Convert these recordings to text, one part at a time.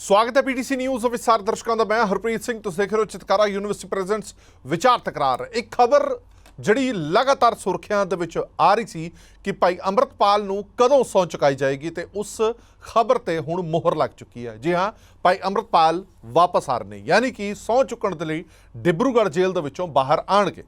ਸਵਾਗਤ ਹੈ PTC news ਵਿਚਾਰ ਦਰਸ਼ਕਾਂ ਦਾ। ਮੈਂ ਹਰਪ੍ਰੀਤ ਸਿੰਘ, ਤੁਸੀਂ ਦੇਖ ਰਹੇ ਹੋ ਚਿਤਕਾਰਾ ਯੂਨੀਵਰਸਿਟੀ ਪ੍ਰੈਜ਼ੈਂਟਸ ਵਿਚਾਰ ਤਕਰਾਰ। ਇੱਕ ਖਬਰ ਜਿਹੜੀ ਲਗਾਤਾਰ ਸੁਰਖੀਆਂ ਦੇ ਵਿੱਚ ਆ ਰਹੀ ਸੀ ਕਿ ਭਾਈ ਅੰਮ੍ਰਿਤਪਾਲ ਨੂੰ ਕਦੋਂ ਸੌਂ ਚੁਕਾਈ ਜਾਏਗੀ ਤੇ ਉਸ ਖਬਰ ਤੇ ਹੁਣ ਮੋਹਰ ਲੱਗ ਚੁੱਕੀ ਹੈ। ਜੀ ਹਾਂ, ਭਾਈ ਅੰਮ੍ਰਿਤਪਾਲ ਵਾਪਸ ਆ ਰਹੇ ਨੇ, ਯਾਨੀ ਕਿ ਸੌਂ ਚੁੱਕਣ ਦੇ ਲਈ ਡਿਬਰੂਗੜ੍ਹ ਜੇਲ੍ਹ ਦੇ ਵਿੱਚੋਂ ਬਾਹਰ ਆਣਗੇ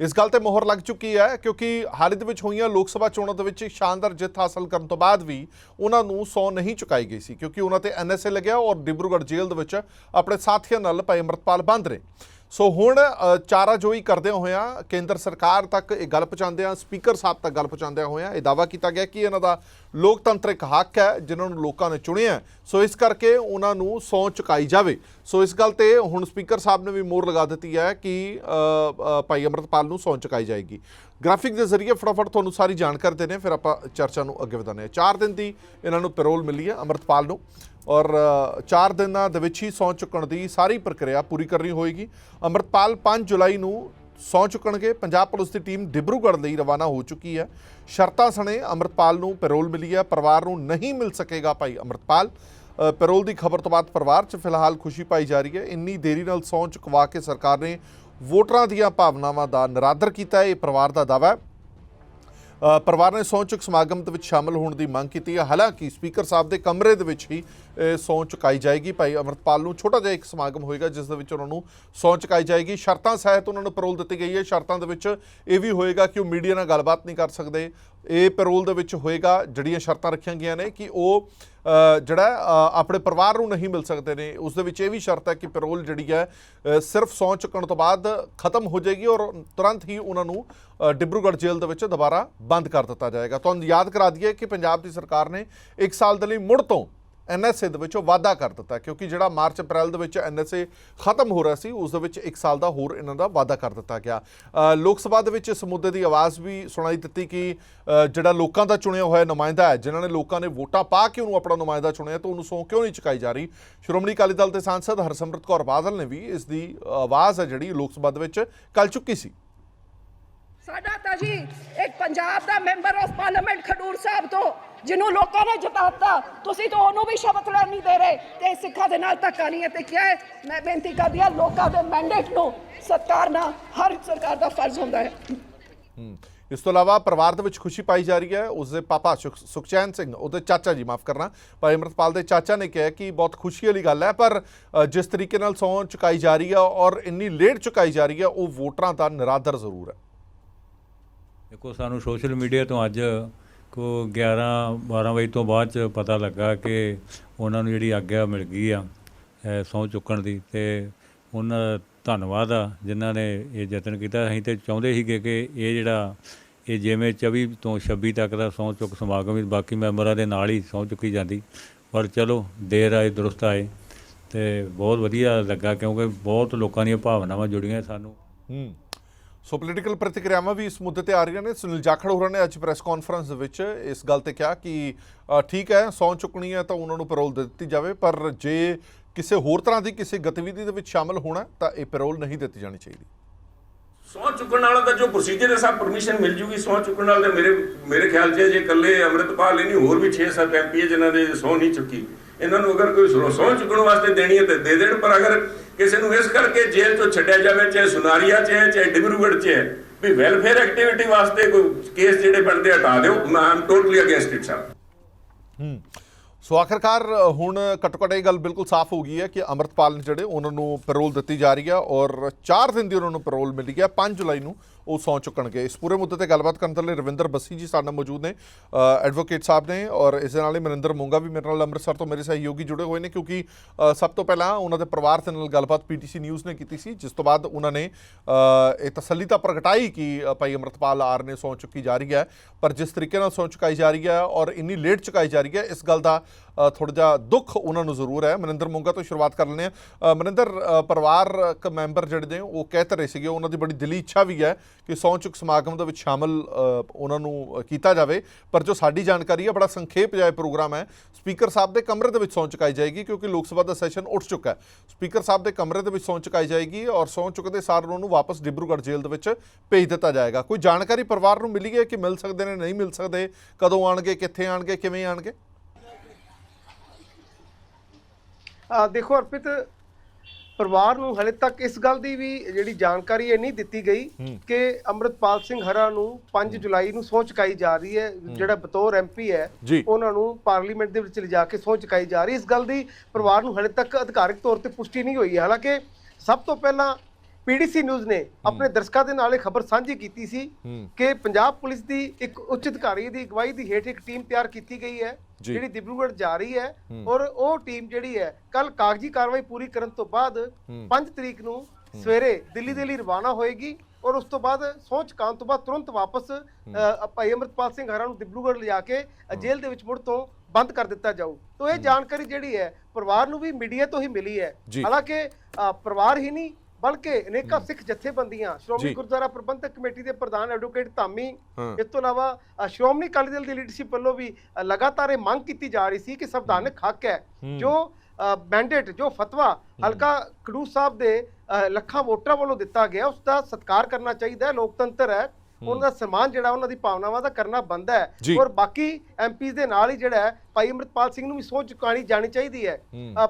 ਇਸ ਗੱਲ ਤੇ ਮੋਹਰ ਲੱਗ ਚੁੱਕੀ ਹੈ ਕਿਉਂਕਿ ਹਾਲ ਹੀ ਦੇ ਵਿੱਚ ਹੋਈਆਂ ਲੋਕ ਸਭਾ ਚੋਣਾਂ ਦੇ ਵਿੱਚ ਸ਼ਾਨਦਾਰ ਜਿੱਤ ਹਾਸਲ ਕਰਨ ਤੋਂ ਬਾਅਦ ਵੀ ਉਹਨਾਂ ਨੂੰ ਸੌ ਨਹੀਂ ਚੁਕਾਈ ਗਈ ਸੀ ਕਿਉਂਕਿ ਉਹਨਾਂ ਤੇ ਐਨਐਸਏ ਲੱਗਿਆ ਔਰ ਡਿਬਰੂਗੜ੍ਹ ਜੇਲ੍ਹ ਦੇ ਵਿੱਚ ਆਪਣੇ ਸਾਥੀਆਂ ਨਾਲ ਭਾਈ ਅੰਮ੍ਰਿਤਪਾਲ ਬੰਦ ਰਹੇ। ਸੋ ਹੁਣ ਅ, ਚਾਰਾਜੋਈ ਕਰਦੇ ਹੋਇਆਂ ਕੇਂਦਰ ਸਰਕਾਰ ਤੱਕ ਇਹ ਗੱਲ ਪਹੁੰਚਾਉਂਦਿਆਂ ਸਪੀਕਰ ਸਾਹਿਬ ਤੱਕ ਗੱਲ ਪਹੁੰਚਾਉਂਦਿਆਂ ਹੋਇਆਂ ਇਹ ਦਾਵਾ ਕੀਤਾ ਗਿਆ ਕਿ ਇਹਨਾਂ ਦਾ ਲੋਕਤੰਤਰਿਕ ਹੱਕ ਹੈ, ਜਿਨ੍ਹਾਂ ਨੂੰ ਲੋਕਾਂ ਨੇ ਚੁਣਿਆ ਸੋ ਇਸ ਕਰਕੇ ਉਹਨਾਂ ਨੂੰ ਸੌ ਚੁਕਾਈ ਜਾਵੇ। ਸੋ ਇਸ ਗੱਲ ਤੇ ਹੁਣ ਸਪੀਕਰ ਸਾਹਿਬ ਨੇ ਵੀ ਮੋਹਰ ਲਗਾ ਦਿੱਤੀ ਹੈ ਕਿ ਭਾਈ ਅੰਮ੍ਰਿਤਪਾਲ ਨੂੰ ਸੌ ਚੁਕਾਈ ਜਾਏਗੀ। ਗ੍ਰਾਫਿਕ ਦੇ ਜ਼ਰੀਏ ਫਟਾਫਟ ਤੁਹਾਨੂੰ ਸਾਰੀ ਜਾਣਕਾਰੀ ਦੇਣੇ ਫਿਰ ਆਪਾਂ ਚਰਚਾ ਨੂੰ ਅੱਗੇ ਵਧਾਉਂਦੇ ਹਾਂ। 4 ਦਿਨ ਦੀ ਇਹਨਾਂ ਨੂੰ ਪੈਰੋਲ ਮਿਲੀ ਹੈ ਅੰਮ੍ਰਿਤਪਾਲ ਨੂੰ ਔਰ 4 ਦਿਨਾਂ ਦੇ ਵਿੱਚ ਹੀ ਸੌਂ ਚੁੱਕਣ ਦੀ ਸਾਰੀ ਪ੍ਰਕਿਰਿਆ ਪੂਰੀ ਕਰਨੀ ਹੋਏਗੀ। ਅੰਮ੍ਰਿਤਪਾਲ 5 ਜੁਲਾਈ ਨੂੰ ਸੌਂ ਚੁੱਕਣਗੇ। ਪੰਜਾਬ ਪੁਲਿਸ ਦੀ ਟੀਮ ਡਿਬਰੂਗੜ੍ਹ ਲਈ ਰਵਾਨਾ ਹੋ ਚੁੱਕੀ ਹੈ। ਸ਼ਰਤਾਂ ਸਣੇ ਅੰਮ੍ਰਿਤਪਾਲ ਨੂੰ ਪੈਰੋਲ ਮਿਲੀ ਹੈ। ਪਰਿਵਾਰ ਨੂੰ ਨਹੀਂ ਮਿਲ ਸਕੇਗਾ ਭਾਈ ਅੰਮ੍ਰਿਤਪਾਲ। ਪੈਰੋਲ ਦੀ ਖਬਰ ਤੋਂ ਬਾਅਦ ਪਰਿਵਾਰ 'ਚ ਫਿਲਹਾਲ ਖੁਸ਼ੀ ਪਾਈ ਜਾ ਰਹੀ ਹੈ। ਇੰਨੀ ਦੇਰੀ ਨਾਲ ਸੌਂ ਚੁਕਵਾ ਕੇ ਸਰਕਾਰ ਨੇ ਵੋਟਰਾਂ ਦੀਆਂ ਭਾਵਨਾਵਾਂ ਦਾ ਨਿਰਾਦਰ ਕੀਤਾ ਹੈ। ਇਹ ਪਰਿਵਾਰ ਦਾ ਦਾਅਵਾ ਹੈ। ਪਰਿਵਾਰ ਨੇ ਸਹੁੰ ਚੁੱਕ ਸਮਾਗਮ ਦੇ ਵਿੱਚ ਸ਼ਾਮਲ ਹੋਣ ਦੀ ਮੰਗ ਕੀਤੀ ਹੈ। ਹਾਲਾਂਕਿ ਸਪੀਕਰ ਸਾਹਿਬ ਦੇ ਕਮਰੇ ਦੇ ਵਿੱਚ ਹੀ ਇਹ ਸਹੁੰ ਚੁਕਾਈ ਜਾਏਗੀ। ਭਾਈ ਅਮਰਤਪਾਲ ਨੂੰ ਛੋਟਾ ਜਿਹਾ ਇੱਕ ਸਮਾਗਮ ਹੋਏਗਾ, ਜਿਸ ਦੇ ਵਿੱਚ ਉਹਨਾਂ ਨੂੰ ਸਹੁੰ ਚੁਕਾਈ ਜਾਏਗੀ। ਸ਼ਰਤਾਂ ਸਹਿਤ ਉਹਨਾਂ ਨੂੰ ਪਰੋਲ ਦਿੱਤੀ ਗਈ ਹੈ। ਸ਼ਰਤਾਂ ਦੇ ਵਿੱਚ ਇਹ ਵੀ ਹੋਏਗਾ ਕਿ ਉਹ ਮੀਡੀਆ ਨਾਲ ਗੱਲਬਾਤ ਨਹੀਂ ਕਰ ਸਕਦੇ। ਇਹ ਪੈਰੋਲ ਦੇ ਵਿੱਚ ਹੋਏਗਾ, ਜਿਹੜੀਆਂ ਸ਼ਰਤਾਂ ਰੱਖੀਆਂ ਗਈਆਂ ਨੇ ਕਿ ਉਹ ਜਿਹੜਾ ਆਪਣੇ ਪਰਿਵਾਰ ਨੂੰ ਨਹੀਂ ਮਿਲ ਸਕਦੇ ਨੇ। ਉਸ ਦੇ ਵਿੱਚ ਇਹ ਵੀ ਸ਼ਰਤ ਹੈ ਕਿ ਪੈਰੋਲ ਜਿਹੜੀ ਹੈ ਸਿਰਫ ਸਹੁੰ ਚੁੱਕਣ ਤੋਂ ਬਾਅਦ ਖਤਮ ਹੋ ਜਾਏਗੀ ਔਰ ਤੁਰੰਤ ਹੀ ਉਹਨਾਂ ਨੂੰ ਡਿਬਰੂਗੜ੍ਹ ਜੇਲ੍ਹ ਦੇ ਵਿੱਚ ਦੁਬਾਰਾ ਬੰਦ ਕਰ ਦਿੱਤਾ ਜਾਏਗਾ। ਤੁਹਾਨੂੰ ਯਾਦ ਕਰਾ ਦਈਏ ਕਿ ਪੰਜਾਬ ਦੀ ਸਰਕਾਰ ਨੇ 1 ਸਾਲ ਦੇ ਲਈ ਮੁੜ ਤੋਂ ਐਨਐਸਏ ਦੇ ਵਿੱਚ ਵਾਧਾ ਕਰ ਦਿੱਤਾ, ਕਿਉਂਕਿ ਜਿਹੜਾ ਮਾਰਚ, ਅਪ੍ਰੈਲ ਦੇ ਵਿੱਚ ਐਨਐਸਏ ਖਤਮ ਹੋ ਰਿਹਾ ਸੀ, ਉਸ ਦੇ ਵਿੱਚ 1 ਸਾਲ ਦਾ ਹੋਰ ਇਹਨਾਂ ਦਾ ਵਾਧਾ ਕਰ ਦਿੱਤਾ ਗਿਆ। ਲੋਕ ਸਭਾ ਦੇ ਵਿੱਚ ਇਸ ਮੁੱਦੇ ਦੀ ਆਵਾਜ਼ ਵੀ ਸੁਣਾਈ ਦਿੱਤੀ ਕਿ ਜਿਹੜਾ ਲੋਕਾਂ ਦਾ ਚੁਣਿਆ ਹੋਇਆ ਨੁਮਾਇੰਦਾ ਹੈ, ਜਿਨ੍ਹਾਂ ਨੇ ਲੋਕਾਂ ਨੇ ਵੋਟਾਂ ਪਾ ਕੇ ਉਹਨੂੰ ਆਪਣਾ ਨੁਮਾਇੰਦਾ ਚੁਣਿਆ, ਤਾਂ ਉਹਨੂੰ ਸੌ ਕਿਉਂ ਨਹੀਂ ਚੁਕਾਈ ਜਾ ਰਹੀ? ਸ਼੍ਰੋਮਣੀ ਅਕਾਲੀ ਦਲ ਦੇ ਸਾਂਸਦ ਹਰਸਿਮਰਤ ਕੌਰ ਬਾਦਲ ਨੇ ਵੀ ਇਸ ਦੀ ਆਵਾਜ਼ ਹੈ ਜਿਹੜੀ ਲੋਕ ਸਭਾ ਦੇ ਵਿੱਚ ਕੱਲ ਚੁੱਕੀ ਸੀ। ਸਾਡਾ ਤਾਂ ਜੀ ਇੱਕ ਪੰਜਾਬ ਦਾ member of parliament Khadoor Sahib ਤੋਂ, ਜਿਹਨੂੰ ਲੋਕਾਂ ਨੇ ਜਿਤਾਤਾ। ਤੁਸੀਂ ਤਾਂ ਉਹਨੂੰ ਵੀ ਸ਼ਬਦ ਲੈਣ ਨਹੀਂ ਦੇ ਰਹੇ। ਤੇ ਸਿੱਖਾਂ ਦੇ ਨਾਲ ਧੱਕਾ ਨਹੀਂ ਹੈ। ਤੇ ਕਿਹਾ ਹੈ, ਮੈਂ ਬੇਨਤੀ ਕਰਦੀ ਹਾਂ, ਲੋਕਾਂ ਦੇ ਮੈਂਡੇਟ ਨੂੰ ਸਤਿਕਾਰਨਾ ਹਰ ਸਰਕਾਰ ਦਾ ਫਰਜ਼ ਹੁੰਦਾ ਹੈ। ਇਸ ਤੋਂ ਇਲਾਵਾ ਪਰਿਵਾਰ ਦੇ ਵਿੱਚ ਖੁਸ਼ੀ ਪਾਈ ਜਾ ਰਹੀ ਹੈ। ਉਸ ਦੇ ਪਾਪਾ ਸੁਖਚੈਨ ਸਿੰਘ, ਉਹਦੇ ਚਾਚਾ ਜੀ, ਮਾਫ ਕਰਨਾ। ਭਾਈ ਅਮਰਤਪਾਲ ਦੇ ਚਾਚਾ ਨੇ ਕਿਹਾ ਕਿ ਬਹੁਤ ਖੁਸ਼ੀ ਵਾਲੀ ਗੱਲ ਹੈ, ਪਰ ਜਿਸ ਤਰੀਕੇ ਨਾਲ ਸੌਂ ਚੁਕਾਈ ਜਾ ਰਹੀ ਹੈ ਔਰ ਇੰਨੀ ਲੇਟ ਚੁਕਾਈ ਜਾ ਰਹੀ ਹੈ, ਉਹ ਵੋਟਰਾਂ ਦਾ ਨਿਰਾਦਰ ਜ਼ਰੂਰ ਹੈ। ਦੇਖੋ, ਸਾਨੂੰ ਸੋਸ਼ਲ ਮੀਡੀਆ ਤੋਂ ਅੱਜ ਕੋ 11 12 ਵਜੇ ਤੋਂ ਬਾਅਦ ਚ ਪਤਾ ਲੱਗਾ ਕਿ ਉਹਨਾਂ ਨੂੰ ਜਿਹੜੀ ਆਗਿਆ ਮਿਲ ਗਈ ਆ, ਇਹ ਸਹੁੰ ਚੁੱਕਣ ਦੀ ਤੇ ਉਹਨਾਂ ਦਾ ਧੰਨਵਾਦ ਆ, ਜਿਨ੍ਹਾਂ ਨੇ ਇਹ ਯਤਨ ਕੀਤਾ। ਅਸੀਂ ਤੇ ਚਾਹੁੰਦੇ ਸੀਗੇ ਕਿ ਇਹ ਜਿਹੜਾ, ਇਹ ਜਿਵੇਂ 24 ਤੋਂ 26 ਤੱਕ ਦਾ ਸਹੁੰ ਚੁੱਕ ਸਮਾਗਮ ਵੀ ਬਾਕੀ ਮੈਂਬਰਾਂ ਦੇ ਨਾਲ ਹੀ ਸਹੁੰ ਚੁੱਕੀ ਜਾਂਦੀ। ਪਰ ਚਲੋ, ਦੇਰ ਆਏ, ਦਰੁਸਤ ਆਏ ਤੇ ਬਹੁਤ ਵਧੀਆ ਲੱਗਾ ਕਿਉਂਕਿ ਬਹੁਤ ਲੋਕਾਂ ਦੀਆਂ ਭਾਵਨਾਵਾਂ ਜੁੜੀਆਂ ਸਾਨੂੰ। ਹੂੰ। ਸੋ ਪੋਲੀਟੀਕਲ ਪ੍ਰਤੀਕਿਰਿਆਵਾਂ ਵੀ ਇਸ ਮੁੱਦੇ ਤੇ ਆ ਰਹੀਆਂ ਨੇ। ਸੁਨੀਲ ਜਾਖੜ ਹੋਰਾਂ ਨੇ ਅੱਜ ਪ੍ਰੈਸ ਕਾਨਫਰੰਸ ਵਿੱਚ ਇਸ ਗੱਲ ਤੇ ਕਿਹਾ ਕਿ ਠੀਕ ਹੈ ਸੌਂ ਚੁੱਕਣੀ ਹੈ ਤਾਂ ਉਹਨਾਂ ਨੂੰ ਪੈਰੋਲ ਦਿੱਤੀ ਜਾਵੇ, ਪਰ ਜੇ ਕਿਸੇ ਹੋਰ ਤਰ੍ਹਾਂ ਦੀ ਕਿਸੇ ਗਤੀਵਿਧੀ ਦੇ ਵਿੱਚ ਸ਼ਾਮਲ ਹੋਣਾ ਤਾਂ ਇਹ ਪੈਰੋਲ ਨਹੀਂ ਦਿੱਤੀ ਜਾਣੀ ਚਾਹੀਦੀ। ਸਹੁੰ ਚੁੱਕਣ ਵਾਲਾ ਦਾ ਜੋ ਪ੍ਰੋਸੀਜਰ ਹੈ, ਸਭ ਪਰਮਿਸ਼ਨ ਮਿਲ ਜੂਗੀ। ਸਹੁੰ ਚੁੱਕਣ ਵਾਲੇ ਮੇਰੇ ਮੇਰੇ ਖਿਆਲ 'ਚ ਜੇ ਇਕੱਲੇ ਅੰਮ੍ਰਿਤਪਾਲ ਹੀ, ਨਹੀਂ ਹੋਰ ਵੀ 6-7 ਐਮਪੀ ਜਿਨ੍ਹਾਂ ਦੇ ਸਹੁੰ ਨਹੀਂ ਚੁੱਕੀ। ਇਹਨਾਂ ਨੂੰ ਅਗਰ ਕੋਈ ਸਹੁੰ ਚੁੱਕਣ ਵਾਸਤੇ ਦੇਣੀ ਹੈ ਤੇ ਦੇ ਦੇਣ, ਪਰ ਅਗਰ ਕਿਸੇ ਨੂੰ ਇਸ ਕਰਕੇ ਜੇਲ੍ਹ ਤੋਂ ਛੱਡਿਆ ਜਾਵੇ, ਚਾਹੇ ਸੁਨਾਰੀਆ 'ਚ ਹੈ, ਚਾਹੇ ਡਿਬਰੂਗੜ੍ਹ 'ਚ ਹੈ, ਵੀ ਵੈਲਫੇਅਰ ਐਕਟੀਵਿਟੀ ਵਾਸਤੇ ਕੋਈ ਕੇਸ ਜਿਹੜੇ ਬਣਦੇ ਹਟਾ ਦਿਓ। ਮੈਂ ਆਮ ਟੋਟਲੀ ਅਗੇਂਸਟ ਇਟ ਸਰ ਹੂੰ। ਸੋ ਆਖਰਕਾਰ, ਹੁਣ ਘੱਟੋ ਘੱਟ ਇਹ ਗੱਲ ਬਿਲਕੁਲ ਸਾਫ਼ ਹੋ ਗਈ ਹੈ ਕਿ ਅਮਰਤਪਾਲ ਨੇ ਜਿਹੜੇ, ਉਹਨਾਂ ਨੂੰ ਪੈਰੋਲ ਦਿੱਤੀ ਜਾ ਰਹੀ ਹੈ ਔਰ 4 ਦਿਨ ਦੀ ਉਹਨਾਂ ਨੂੰ ਪੈਰੋਲ ਮਿਲੀ ਹੈ। 5 ਜੁਲਾਈ ਨੂੰ ਉਹ ਸੌਂ ਚੁੱਕਣਗੇ। ਇਸ ਪੂਰੇ ਮੁੱਦੇ ਤੇ ਗੱਲਬਾਤ ਕਰਨ ਦੇ ਲਈ ਰਵਿੰਦਰ ਬੱਸੀ ਜੀ ਸਾਡੇ ਨਾਲ ਮੌਜੂਦ ਨੇ ਐਡਵੋਕੇਟ ਸਾਹਿਬ ਨੇ ਔਰ ਇਸ ਦੇ ਨਾਲ ਹੀ ਮਨਿੰਦਰ ਮੋਂਗਾ ਵੀ ਮੇਰੇ ਨਾਲ ਅੰਮ੍ਰਿਤਸਰ ਤੋਂ ਮੇਰੇ ਸਹਿਯੋਗੀ ਜੁੜੇ ਹੋਏ ਨੇ ਕਿਉਂਕਿ ਸਭ ਤੋਂ ਪਹਿਲਾਂ ਉਹਨਾਂ ਦੇ ਪਰਿਵਾਰ ਦੇ ਨਾਲ ਗੱਲਬਾਤ ਪੀਟੀਸੀ ਨਿਊਜ਼ ਨੇ ਕੀਤੀ ਸੀ, ਜਿਸ ਤੋਂ ਬਾਅਦ ਉਹਨਾਂ ਨੇ ਇਹ ਤਸੱਲੀ ਤਾਂ ਪ੍ਰਗਟਾਈ ਕਿ ਭਾਈ ਅਮਰਤਪਾਲ ਆਰ ਨੇ ਸੌਂ ਚੁੱਕੀ ਜਾ ਰਹੀ ਹੈ, ਪਰ ਜਿਸ ਤਰੀਕੇ ਨਾਲ ਸੌਂ ਚੁਕਾਈ ਜਾ ਰਹੀ ਹੈ ਔਰ ਇੰਨੀ ਲੇਟ ਚੁਕਾਈ ਜਾ ਰਹੀ ਹੈ, ਇਸ ਗੱਲ ਦਾ ਥੋੜਾ ਜਿਹਾ ਦੁੱਖ ਉਹਨਾਂ ਨੂੰ ਜ਼ਰੂਰ ਹੈ। ਮਨਿੰਦਰ ਮੋਂਗਾ ਤੋਂ ਸ਼ੁਰੂਆਤ ਕਰ ਲੈਂਦੇ ਆ ਮਨਿੰਦਰ ਪਰਿਵਾਰਕ ਮੈਂਬਰ ਜਿਹੜੇ ਨੇ, ਉਹ ਕਹਿ ਤਾਂ ਰਹੇ ਸੀਗੇ, ਉਹਨਾਂ ਦੀ ਬੜੀ ਦਿਲੀ ਇੱਛਾ ਵੀ ਹੈ ਕਿ ਸਹੁੰ ਚੁੱਕ ਸਮਾਗਮ ਦੇ ਵਿੱਚ ਸ਼ਾਮਲ ਉਹਨਾਂ ਨੂੰ ਕੀਤਾ ਜਾਵੇ। ਪਰ ਜੋ ਸਾਡੀ ਜਾਣਕਾਰੀ ਹੈ, ਬੜਾ ਸੰਖੇਪ ਜਿਹਾ ਪ੍ਰੋਗਰਾਮ ਹੈ। ਸਪੀਕਰ ਸਾਹਿਬ ਦੇ ਕਮਰੇ ਦੇ ਵਿੱਚ ਸਹੁੰ ਚੁਕਾਈ ਜਾਏਗੀ ਕਿਉਂਕਿ ਲੋਕ ਸਭਾ ਦਾ ਸੈਸ਼ਨ ਉੱਠ ਚੁੱਕਾ ਹੈ। ਸਪੀਕਰ ਸਾਹਿਬ ਦੇ ਕਮਰੇ ਦੇ ਵਿੱਚ ਸਹੁੰ ਚੁਕਾਈ ਜਾਏਗੀ ਔਰ ਸਹੁੰ ਚੁੱਕਦੇ ਸਾਰ ਉਹਨਾਂ ਨੂੰ ਵਾਪਸ ਡਿਬਰੂਗੜ੍ਹ ਜੇਲ੍ਹ ਦੇ ਵਿੱਚ ਭੇਜ ਦਿੱਤਾ ਜਾਏਗਾ। ਕੋਈ ਜਾਣਕਾਰੀ ਪਰਿਵਾਰ ਨੂੰ ਮਿਲੀ ਹੈ ਕਿ ਮਿਲ ਸਕਦੇ ਨੇ, ਨਹੀਂ ਮਿਲ ਸਕਦੇ? ਕਦੋਂ ਆਣਗੇ, ਕਿੱਥੇ ਆਣਗੇ, ਕਿਵੇਂ ਆਣਗੇ? ਦੇਖੋ ਅਰਪਿਤ ਪਰਿਵਾਰ ਨੂੰ ਹਲੇ ਤੱਕ ਇਸ ਗੱਲ ਦੀ ਵੀ ਜਿਹੜੀ ਜਾਣਕਾਰੀ ਇਹ ਨਹੀਂ ਦਿੱਤੀ ਗਈ ਕਿ ਅੰਮ੍ਰਿਤਪਾਲ ਸਿੰਘ ਹਰਾ ਨੂੰ 5 ਜੁਲਾਈ ਨੂੰ ਸਹੁੰ ਚੁਕਾਈ ਜਾ ਰਹੀ ਹੈ ਜਿਹੜਾ ਬਤੌਰ ਐਮਪੀ ਹੈ। ਉਹਨਾਂ ਨੂੰ ਪਾਰਲੀਮੈਂਟ ਦੇ ਵਿੱਚ ਲਿਜਾ ਕੇ ਸਹੁੰ ਚੁਕਾਈ ਜਾ ਰਹੀ। ਇਸ ਗੱਲ ਦੀ ਪਰਿਵਾਰ ਨੂੰ ਹਲੇ ਤੱਕ ਅਧਿਕਾਰਿਕ ਤੌਰ ਤੇ ਪੁਸ਼ਟੀ ਨਹੀਂ ਹੋਈ ਹੈ ਹਾਲਾਂਕਿ ਸਭ ਤੋਂ ਪਹਿਲਾਂ ਪੀਡੀਸੀ ਨਿਊਜ਼ ਨੇ ਆਪਣੇ ਦਰਸ਼ਕਾਂ ਦੇ ਨਾਲ ਇਹ ਖਬਰ ਸਾਂਝੀ ਕੀਤੀ ਸੀ ਕਿ ਪੰਜਾਬ ਪੁਲਿਸ ਦੀ ਇੱਕ ਉੱਚ ਅਧਿਕਾਰੀ ਦੀ ਅਗਵਾਈ ਦੀ ਹੇਠ ਇੱਕ ਟੀਮ ਤਿਆਰ ਕੀਤੀ ਗਈ ਹੈ। ਜਿਹੜੀ ਡਿਬਰੂਗੜ੍ਹ ਜਾ ਰਹੀ ਹੈ ਔਰ ਉਹ ਟੀਮ ਜਿਹੜੀ ਹੈ ਕੱਲ ਕਾਗਜ਼ੀ ਕਾਰਵਾਈ ਪੂਰੀ ਕਰਨ ਤੋਂ ਬਾਅਦ 5 ਤਰੀਕ ਨੂੰ ਸਵੇਰੇ ਦਿੱਲੀ ਦੇ ਲਈ ਰਵਾਨਾ ਹੋਏਗੀ ਔਰ ਉਸ ਤੋਂ ਬਾਅਦ ਸਹੁੰ ਚੁਕਾਉਣ ਤੋਂ ਬਾਅਦ ਤੁਰੰਤ ਵਾਪਸ ਭਾਈ ਅਮਰਪਾਲ ਸਿੰਘ ਹਰਾ ਨੂੰ ਡਿਬਰੂਗੜ੍ਹ ਲਿਜਾ ਕੇ ਜੇਲ੍ਹ ਦੇ ਵਿੱਚ ਮੁੜ ਤੋਂ ਬੰਦ ਕਰ ਦਿੱਤਾ ਜਾਊ। ਤੋਂ ਇਹ ਜਾਣਕਾਰੀ ਜਿਹੜੀ ਹੈ ਪਰਿਵਾਰ ਨੂੰ ਵੀ ਮੀਡੀਆ ਤੋਂ ਹੀ ਮਿਲੀ ਹੈ। ਹਾਲਾਂਕਿ ਪਰਿਵਾਰ ਹੀ ਨਹੀਂ ਬਲਕਿ ਅਨੇਕਾਂ ਸਿੱਖ ਜਥੇਬੰਦੀਆਂ। ਸ਼੍ਰੋਮਣੀ ਗੁਰਦੁਆਰਾ ਪ੍ਰਬੰਧਕ ਕਮੇਟੀ ਦੇ ਪ੍ਰਧਾਨ ਐਡਵੋਕੇਟ ਧਾਮੀ। ਇਸ ਤੋਂ ਇਲਾਵਾ ਸ਼੍ਰੋਮਣੀ ਅਕਾਲੀ ਦਲ ਦੀ ਲੀਡਰਸ਼ਿਪ ਵੱਲੋਂ ਵੀ ਲਗਾਤਾਰ ਇਹ ਮੰਗ ਕੀਤੀ ਜਾ ਰਹੀ ਸੀ ਕਿ ਸੰਵਿਧਾਨਕ ਹੱਕ ਹੈ ਜੋ ਮੈਂਡੇਟ ਜੋ ਫਤਵਾ ਹਲਕਾ ਖਡੂਰ ਸਾਹਿਬ ਦੇ ਲੱਖਾਂ ਵੋਟਰਾਂ ਵੱਲੋਂ ਦਿੱਤਾ ਗਿਆ ਉਸ ਦਾ ਸਤਿਕਾਰ ਕਰਨਾ ਚਾਹੀਦਾ ਹੈ ਲੋਕਤੰਤਰ ਹੈ। ਉਹਨਾਂ ਦਾ ਸਨਮਾਨ ਜਿਹੜਾ ਉਹਨਾਂ ਦੀ ਭਾਵਨਾਵਾਂ ਦਾ ਕਰਨਾ ਬੰਦਾ। ਹੈ। ਔਰ ਬਾਕੀ ਐਮਪੀਜ਼ ਦੇ ਨਾਲ ਹੀ ਜਿਹੜਾ ਭਾਈ ਅੰਮ੍ਰਿਤਪਾਲ ਸਿੰਘ ਨੂੰ ਵੀ ਸੋਚ ਚੁਕਾਣੀ ਜਾਣੀ ਚਾਹੀਦੀ ਹੈ।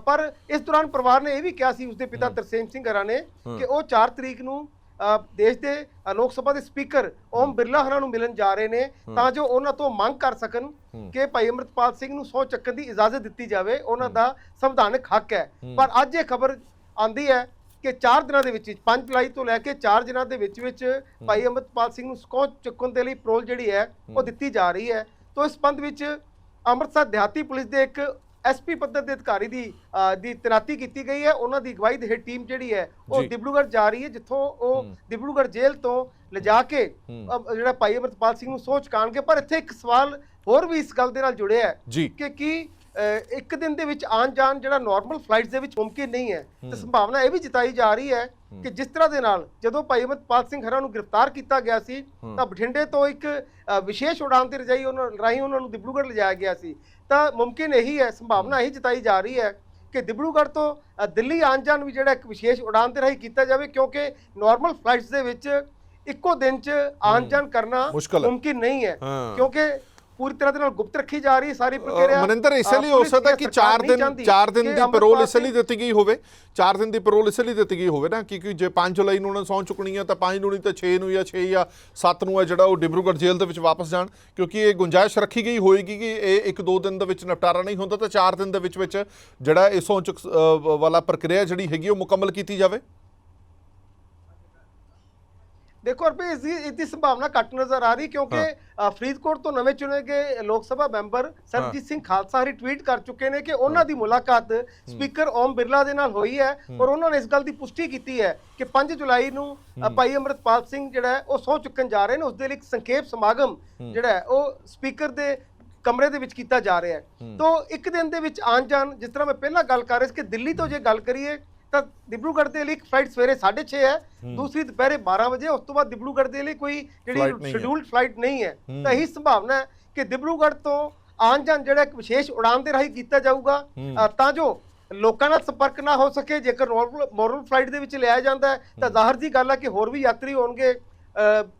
ਪਰ ਇਸ ਦੌਰਾਨ ਪਰਿਵਾਰ ਨੇ ਇਹ ਵੀ ਕਿਹਾ ਸੀ ਉਸਦੇ ਪਿਤਾ ਤਰਸੇਮ ਸਿੰਘ ਹਰਾ ਨੇ ਕਿ ਉਹ 4 ਤਰੀਕ ਨੂੰ ਦੇਸ਼ ਦੇ ਲੋਕ ਸਭਾ ਦੇ ਸਪੀਕਰ ਓਮ ਬਿਰਲਾ ਹਰਾਂ ਨੂੰ ਮਿਲਣ ਜਾ ਰਹੇ ਨੇ ਤਾਂ ਜੋ ਉਹਨਾਂ ਤੋਂ ਮੰਗ ਕਰ ਸਕਣ ਕਿ ਭਾਈ ਅੰਮ੍ਰਿਤਪਾਲ ਸਿੰਘ ਨੂੰ ਸਹੁੰ ਚੱਕਣ ਦੀ ਇਜਾਜ਼ਤ ਦਿੱਤੀ ਜਾਵੇ। ਉਹਨਾਂ ਦਾ ਸੰਵਿਧਾਨਕ ਹੱਕ ਹੈ। ਪਰ ਅੱਜ ਇਹ ਖਬਰ ਆਂਦੀ ਹੈ ਕਿ 4 ਦਿਨਾਂ ਦੇ ਵਿੱਚ 5 ਜੁਲਾਈ ਤੋਂ ਲੈ ਕੇ 4 ਦਿਨਾਂ ਦੇ ਵਿੱਚ ਵਿੱਚ ਭਾਈ ਅੰਮ੍ਰਿਤਪਾਲ ਸਿੰਘ ਨੂੰ ਸਹੁੰ ਚੁੱਕਣ ਦੇ ਲਈ ਪ੍ਰੋਲ ਜਿਹੜੀ ਹੈ ਉਹ ਦਿੱਤੀ ਜਾ ਰਹੀ ਹੈ। ਤੋਂ ਇਸ ਸੰਬੰਧ ਵਿੱਚ ਅੰਮ੍ਰਿਤਸਰ ਦਿਹਾਤੀ ਪੁਲਿਸ ਦੇ ਇੱਕ ਐਸਪੀ ਪੱਧਰ ਦੇ ਅਧਿਕਾਰੀ ਦੀ ਦੀ ਤੈਨਾਤੀ ਕੀਤੀ ਗਈ ਹੈ। ਉਹਨਾਂ ਦੀ ਅਗਵਾਈ ਦੇ ਟੀਮ ਜਿਹੜੀ ਹੈ ਉਹ। ਡਿਬਰੂਗੜ੍ਹ ਜਾ ਰਹੀ ਹੈ ਜਿੱਥੋਂ ਉਹ ਡਿਬਰੂਗੜ੍ਹ ਜੇਲ੍ਹ ਤੋਂ ਲਿਜਾ ਕੇ ਜਿਹੜਾ ਭਾਈ ਅਮਰਤਪਾਲ ਸਿੰਘ ਨੂੰ ਸੋਚ ਕਾਣਗੇ। ਪਰ ਇੱਥੇ ਇੱਕ ਸਵਾਲ ਹੋਰ ਵੀ ਇਸ ਗੱਲ ਦੇ ਨਾਲ ਜੁੜਿਆ ਹੈ। ਕਿ ਕੀ ਇੱਕ ਦਿਨ ਦੇ ਵਿੱਚ ਆਉਣ ਜਾਣ ਜਿਹੜਾ ਨਾਰਮਲ ਫਲਾਈਟਸ ਦੇ ਵਿੱਚ ਮੁਮਕਿਨ ਨਹੀਂ ਹੈ ਤੇ ਸੰਭਾਵਨਾ ਇਹ ਵੀ ਜਤਾਈ ਜਾ ਰਹੀ ਹੈ ਕਿ ਜਿਸ ਤਰ੍ਹਾਂ ਦੇ ਨਾਲ ਜਦੋਂ ਭਾਈ ਅਮਰਪਾਲ ਸਿੰਘ ਹਰਾਂ ਨੂੰ ਗ੍ਰਿਫਤਾਰ ਕੀਤਾ ਗਿਆ ਸੀ ਤਾਂ ਬਠਿੰਡੇ ਤੋਂ ਇੱਕ ਵਿਸ਼ੇਸ਼ ਉਡਾਨ ਤੇ ਰਜਾਈ ਉਹਨਾਂ ਰਾਹੀਂ ਉਹਨਾਂ ਨੂੰ ਦਿਬੜੂਗੜ੍ਹ ਲਿਜਾਇਆ ਗਿਆ ਸੀ। ਤਾਂ ਮੁਮਕਿਨ ਇਹੀ ਹੈ ਸੰਭਾਵਨਾ ਇਹੀ ਜਤਾਈ ਜਾ ਰਹੀ ਹੈ ਕਿ ਦਿਬੜੂਗੜ੍ਹ ਤੋਂ ਦਿੱਲੀ ਆਉਣ ਜਾਣ ਵੀ ਜਿਹੜਾ ਇੱਕ ਵਿਸ਼ੇਸ਼ ਉਡਾਨ ਤੇ ਰਾਹੀਂ ਕੀਤਾ ਜਾਵੇ ਕਿਉਂਕਿ ਨਾਰਮਲ ਫਲਾਈਟਸ ਦੇ ਵਿੱਚ ਇੱਕੋ ਦਿਨ 'ਚ ਆਉਣ ਜਾਣ ਕਰਨਾ। ਮੁਮਕਿਨ ਨਹੀਂ ਹਾਂ। ਕਿਉਂਕਿ ਪੂਰੀ ਤਰ੍ਹਾਂ ਦੇ ਨਾਲ ਗੁਪਤ ਰੱਖੀ ਜਾ ਰਹੀ ਹੈ ਸਾਰੀ ਪ੍ਰਕਿਰਿਆ। ਮਨਿੰਦਰ ਇਸੇ ਲਈ ਹੋ ਸਕਦਾ ਕਿ ਸਰਕਾਰ 4 ਨਹੀਂ ਦਿਨ ਚਾਹੁੰਦੀ 4 ਦਿਨ ਦੀ ਪੈਰੋਲ ਇਸੇ ਲਈ ਦਿੱਤੀ ਗਈ ਹੋਵੇ। 4 ਦਿਨ ਦੀ ਪੈਰੋਲ ਇਸੇ ਲਈ ਦਿੱਤੀ ਗਈ ਹੋਵੇ ਨਾ ਕਿਉਂਕਿ ਜੇ 5 ਜੁਲਾਈ ਨੂੰ ਉਹਨਾਂ ਸੌਂ ਚੁੱਕਣੀ ਹੈ ਤਾਂ 5 ਨੂੰ ਨਹੀਂ ਤਾਂ 6 ਨੂੰ ਜਾਂ 6 ਜਾਂ 7 ਨੂੰ ਹੈ ਜਿਹੜਾ ਉਹ ਡਿਬਰੂਗੜ੍ਹ ਜੇਲ੍ਹ ਦੇ ਵਿੱਚ ਵਾਪਸ ਜਾਣ। ਕਿਉਂਕਿ ਇਹ ਗੁੰਜਾਇਸ਼ ਰੱਖੀ ਗਈ ਹੋਏਗੀ ਕਿ ਇਹ ਇੱਕ ਦੋ ਦਿਨ ਦੇ ਵਿੱਚ ਨਿਪਟਾਰਾ ਨਹੀਂ ਹੁੰਦਾ ਤਾਂ 4 ਦਿਨ ਦੇ ਵਿੱਚ ਵਿੱਚ ਜਿਹੜਾ ਇਹ ਸਹੁੰ ਚੁੱਕ ਵਾਲਾ ਪ੍ਰਕਿਰਿਆ ਜਿਹੜੀ ਹੈਗੀ ਉਹ ਮੁਕੰਮਲ ਕੀਤੀ ਜਾਵੇ। ਦੇਖੋ ਰੁਪਏ ਇਸ ਦੀ ਇਸ ਦੀ ਸੰਭਾਵਨਾ ਘੱਟ ਨਜ਼ਰ ਆ ਰਹੀ ਕਿਉਂਕਿ ਫਰੀਦਕੋਟ ਤੋਂ ਨਵੇਂ ਚੁਣੇ ਗਏ ਲੋਕ ਸਭਾ ਮੈਂਬਰ ਸਰਜੀਤ ਸਿੰਘ ਖਾਲਸਾ ਹਰੀ ਟਵੀਟ ਕਰ ਚੁੱਕੇ ਨੇ ਕਿ ਉਹਨਾਂ ਦੀ ਮੁਲਾਕਾਤ ਸਪੀਕਰ ਓਮ ਬਿਰਲਾ ਦੇ ਨਾਲ ਹੋਈ ਹੈ ਔਰ ਉਹਨਾਂ ਨੇ ਇਸ ਗੱਲ ਦੀ ਪੁਸ਼ਟੀ ਕੀਤੀ ਹੈ ਕਿ 5 ਜੁਲਾਈ ਨੂੰ ਭਾਈ ਅਮਰਤਪਾਲ ਸਿੰਘ ਜਿਹੜਾ ਉਹ ਸਹੁੰ ਚੁੱਕਣ ਜਾ ਰਹੇ ਨੇ ਉਸ ਦੇ ਲਈ ਇੱਕ ਸੰਖੇਪ ਸਮਾਗਮ ਜਿਹੜਾ ਹੈ ਉਹ ਸਪੀਕਰ ਦੇ ਕਮਰੇ ਦੇ ਵਿੱਚ ਕੀਤਾ ਜਾ ਰਿਹਾ ਹੈ। ਤੋਂ ਇੱਕ ਦਿਨ ਦੇ ਵਿੱਚ ਆਉਣ ਜਾਣ ਜਿਸ ਤਰ੍ਹਾਂ ਮੈਂ ਪਹਿਲਾਂ ਗੱਲ ਕਰ ਰਿਹਾ ਸੀ ਕਿ ਦਿੱਲੀ ਤੋਂ ਜੇ ਗੱਲ ਕਰੀਏ ਤਾਂ ਦਿਬਰੂਗੜ੍ਹ ਦੇ ਲਈ ਇੱਕ ਫਲਾਈਟ ਸਵੇਰੇ 6:30 ਹੈ ਦੂਸਰੀ ਦੁਪਹਿਰੇ 12 ਵਜੇ ਉਸ ਤੋਂ ਬਾਅਦ ਦਿਬਰੂਗੜ੍ਹ ਦੇ ਲਈ ਕੋਈ ਜਿਹੜੀ। ਸ਼ਡਿਊਲਡ ਫਲਾਈਟ ਨਹੀਂ ਹੈ। ਤਾਂ ਇਹੀ ਸੰਭਾਵਨਾ ਹੈ ਕਿ ਦਿਬਰੂਗੜ੍ਹ ਤੋਂ ਆਉਣ ਜਾਣ ਜਿਹੜਾ ਇੱਕ ਵਿਸ਼ੇਸ਼ ਉਡਾਨ ਦੇ ਰਾਹੀਂ ਕੀਤਾ ਜਾਊਗਾ ਤਾਂ ਜੋ ਲੋਕਾਂ ਨਾਲ ਸੰਪਰਕ ਨਾ ਹੋ ਸਕੇ ਜੇਕਰ ਨੋਰਮਲ ਫਲਾਈਟ ਦੇ ਵਿੱਚ ਲਿਆਇਆ ਜਾਂਦਾ ਤਾਂ ਜ਼ਾਹਰ ਜੀ ਗੱਲ ਹੈ ਕਿ ਹੋਰ ਵੀ ਯਾਤਰੀ ਹੋਣਗੇ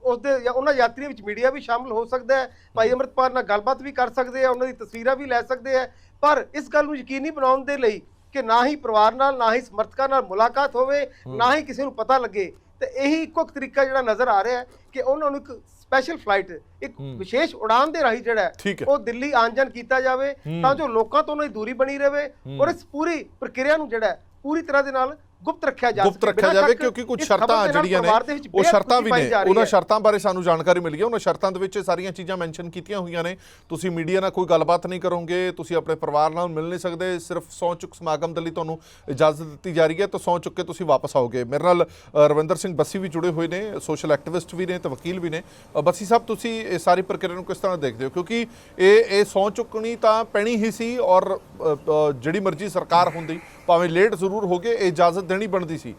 ਉਸ ਦੇ ਜਾਂ ਉਹਨਾਂ ਯਾਤਰੀਆਂ ਵਿੱਚ ਮੀਡੀਆ ਵੀ ਸ਼ਾਮਲ ਹੋ ਸਕਦਾ ਹੈ। ਭਾਈ ਅਮਰਤਪਾਲ ਨਾਲ ਗੱਲਬਾਤ ਵੀ ਕਰ ਸਕਦੇ ਆ ਉਹਨਾਂ ਦੀ ਤਸਵੀਰਾਂ ਵੀ ਲੈ ਸਕਦੇ ਆ ਪਰ ਇਸ ਗੱਲ ਨੂੰ ਯਕੀਨੀ ਬਣਾਉਣ ਦੇ ਲਈ ਕਿ ਨਾ ਹੀ ਪਰਿਵਾਰ ਨਾਲ ਨਾ ਹੀ ਸਮਰਥਕਾਂ ਨਾਲ ਮੁਲਾਕਾਤ ਹੋਵੇ ਨਾ ਹੀ ਕਿਸੇ ਨੂੰ ਪਤਾ ਲੱਗੇ। ਤੇ ਇਹੀ ਇੱਕੋ ਇੱਕ ਤਰੀਕਾ ਜਿਹੜਾ ਨਜ਼ਰ ਆ ਰਿਹਾ ਹੈ ਕਿ ਉਹਨਾਂ ਨੂੰ ਇੱਕ ਸਪੈਸ਼ਲ ਫਲਾਈਟ ਇੱਕ ਵਿਸ਼ੇਸ਼ ਉਡਾਨ ਦੇ ਰਾਹੀਂ ਜਿਹੜਾ। ਉਹ ਦਿੱਲੀ ਜਾਣ ਕੀਤਾ ਜਾਵੇ ਤਾਂ ਜੋ ਲੋਕਾਂ ਤੋਂ ਉਹਨਾਂ ਦੀ ਦੂਰੀ ਬਣੀ ਰਹੇ ਔਰ ਇਸ ਪੂਰੀ ਪ੍ਰਕਿਰਿਆ ਨੂੰ ਜਿਹੜਾ ਪੂਰੀ ਤਰ੍ਹਾਂ ਦੇ ਨਾਲ ਗੁਪਤ ਰੱਖਿਆ ਜਾ ਗੁਪਤ ਰੱਖਿਆ ਜਾਵੇ ਕਿਉਂਕਿ ਕੁਝ ਸ਼ਰਤਾਂ ਜਿਹੜੀਆਂ ਨੇ ਉਹ ਸ਼ਰਤਾਂ ਵੀ ਨੇ। ਉਹਨਾਂ। ਸ਼ਰਤਾਂ ਬਾਰੇ ਸਾਨੂੰ ਜਾਣਕਾਰੀ ਮਿਲੀ ਹੈ। ਉਹਨਾਂ ਸ਼ਰਤਾਂ ਦੇ ਵਿੱਚ ਸਾਰੀਆਂ ਚੀਜ਼ਾਂ ਮੈਂਸ਼ਨ ਕੀਤੀਆਂ ਹੋਈਆਂ ਨੇ। ਤੁਸੀਂ ਮੀਡੀਆ ਨਾਲ ਕੋਈ ਗੱਲਬਾਤ ਨਹੀਂ ਕਰੋਗੇ। ਤੁਸੀਂ ਆਪਣੇ ਪਰਿਵਾਰ ਨਾਲ ਮਿਲ ਨਹੀਂ ਸਕਦੇ। ਸਿਰਫ ਸੌ ਚੁੱਕ ਸਮਾਗਮ ਦੇ ਲਈ ਤੁਹਾਨੂੰ ਇਜਾਜ਼ਤ ਦਿੱਤੀ ਜਾ ਰਹੀ ਹੈ। ਤਾਂ ਸੌ ਚੁੱਕ ਕੇ ਤੁਸੀਂ ਵਾਪਸ ਆਓਗੇ। ਮੇਰੇ ਨਾਲ ਰਵਿੰਦਰ ਸਿੰਘ ਬੱਸੀ ਵੀ ਜੁੜੇ ਹੋਏ ਨੇ। ਸੋਸ਼ਲ ਐਕਟਿਵਿਸਟ ਵੀ ਨੇ ਤੇ ਵਕੀਲ ਵੀ ਨੇ। ਬੱਸੀ ਸਾਹਿਬ ਤੁਸੀਂ ਇਹ ਸਾਰੀ ਪ੍ਰਕਿਰਿਆ ਨੂੰ ਕਿਸ ਤਰ੍ਹਾਂ ਦੇਖਦੇ ਹੋ? ਕਿਉਂਕਿ ਇਹ ਇਹ ਸੌ ਚੁੱਕਣੀ ਤਾਂ ਪੈਣੀ ਹੀ ਸੀ ਔਰ ਜਿਹੜੀ ਮਰਜ਼ੀ ਸਰਕਾਰ ਹੁੰਦੀ ਭਾਵੇਂ ਲੇਟ ਜ਼ਰੂਰ ਹੋ ਗਏ ਇਹ ਇਜਾਜ਼ਤ ਦੇਣੀ ਬਣਦੀ ਸੀ।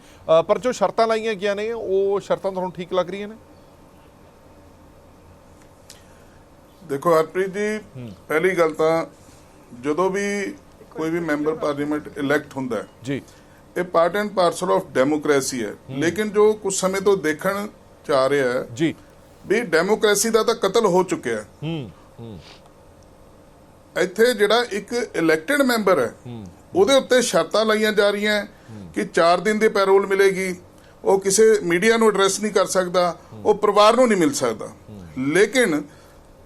ਪਰ ਜੋ ਸ਼ਰਤਾਂ ਲਾਈਆਂ ਗਈਆਂ ਨੇ ਉਹ ਸ਼ਰਤਾਂ ਤੁਹਾਨੂੰ ਠੀਕ ਲੱਗ ਰਹੀਆਂ ਨੇ? ਦੇਖੋ ਹਰਪ੍ਰੀਤ ਜੀ ਪਹਿਲੀ ਗੱਲ ਤਾਂ ਜਦੋਂ ਵੀ ਕੋਈ ਵੀ ਮੈਂਬਰ ਪਾਰਲੀਮੈਂਟ ਇਲੈਕਟ ਹੁੰਦਾ ਹੈ ਜੀ। ਇਹ part and parcel of democracy ਹੈ। ਲੇਕਿਨ ਜੋ ਕੁਝ ਸਮੇਂ ਤੋਂ ਦੇਖਣ ਚ ਆ ਰਿਹਾ ਹੈ ਜੀ। ਵੀ ਡੈਮੋਕ੍ਰੇਸੀ ਦਾ ਤਾਂ ਕਤਲ ਹੋ ਚੁੱਕਿਆ ਹੈ। ਇੱਥੇ ਜਿਹੜਾ ਇੱਕ ਇਲੈਕਟਡ ਮੈਂਬਰ ਹੈ। ਉਹਦੇ ਉੱਤੇ ਸ਼ਰਤਾਂ ਲਾਈਆਂ ਜਾ ਰਹੀਆਂ ਕਿ 4 ਦਿਨ ਦੀ ਪੈਰੋਲ ਮਿਲੇਗੀ, ਉਹ ਕਿਸੇ ਮੀਡੀਆ ਨੂੰ ਐਡਰੈਸ ਨਹੀਂ ਕਰ ਸਕਦਾ, ਉਹ ਪਰਿਵਾਰ ਨੂੰ ਨਹੀਂ ਮਿਲ ਸਕਦਾ। ਲੇਕਿਨ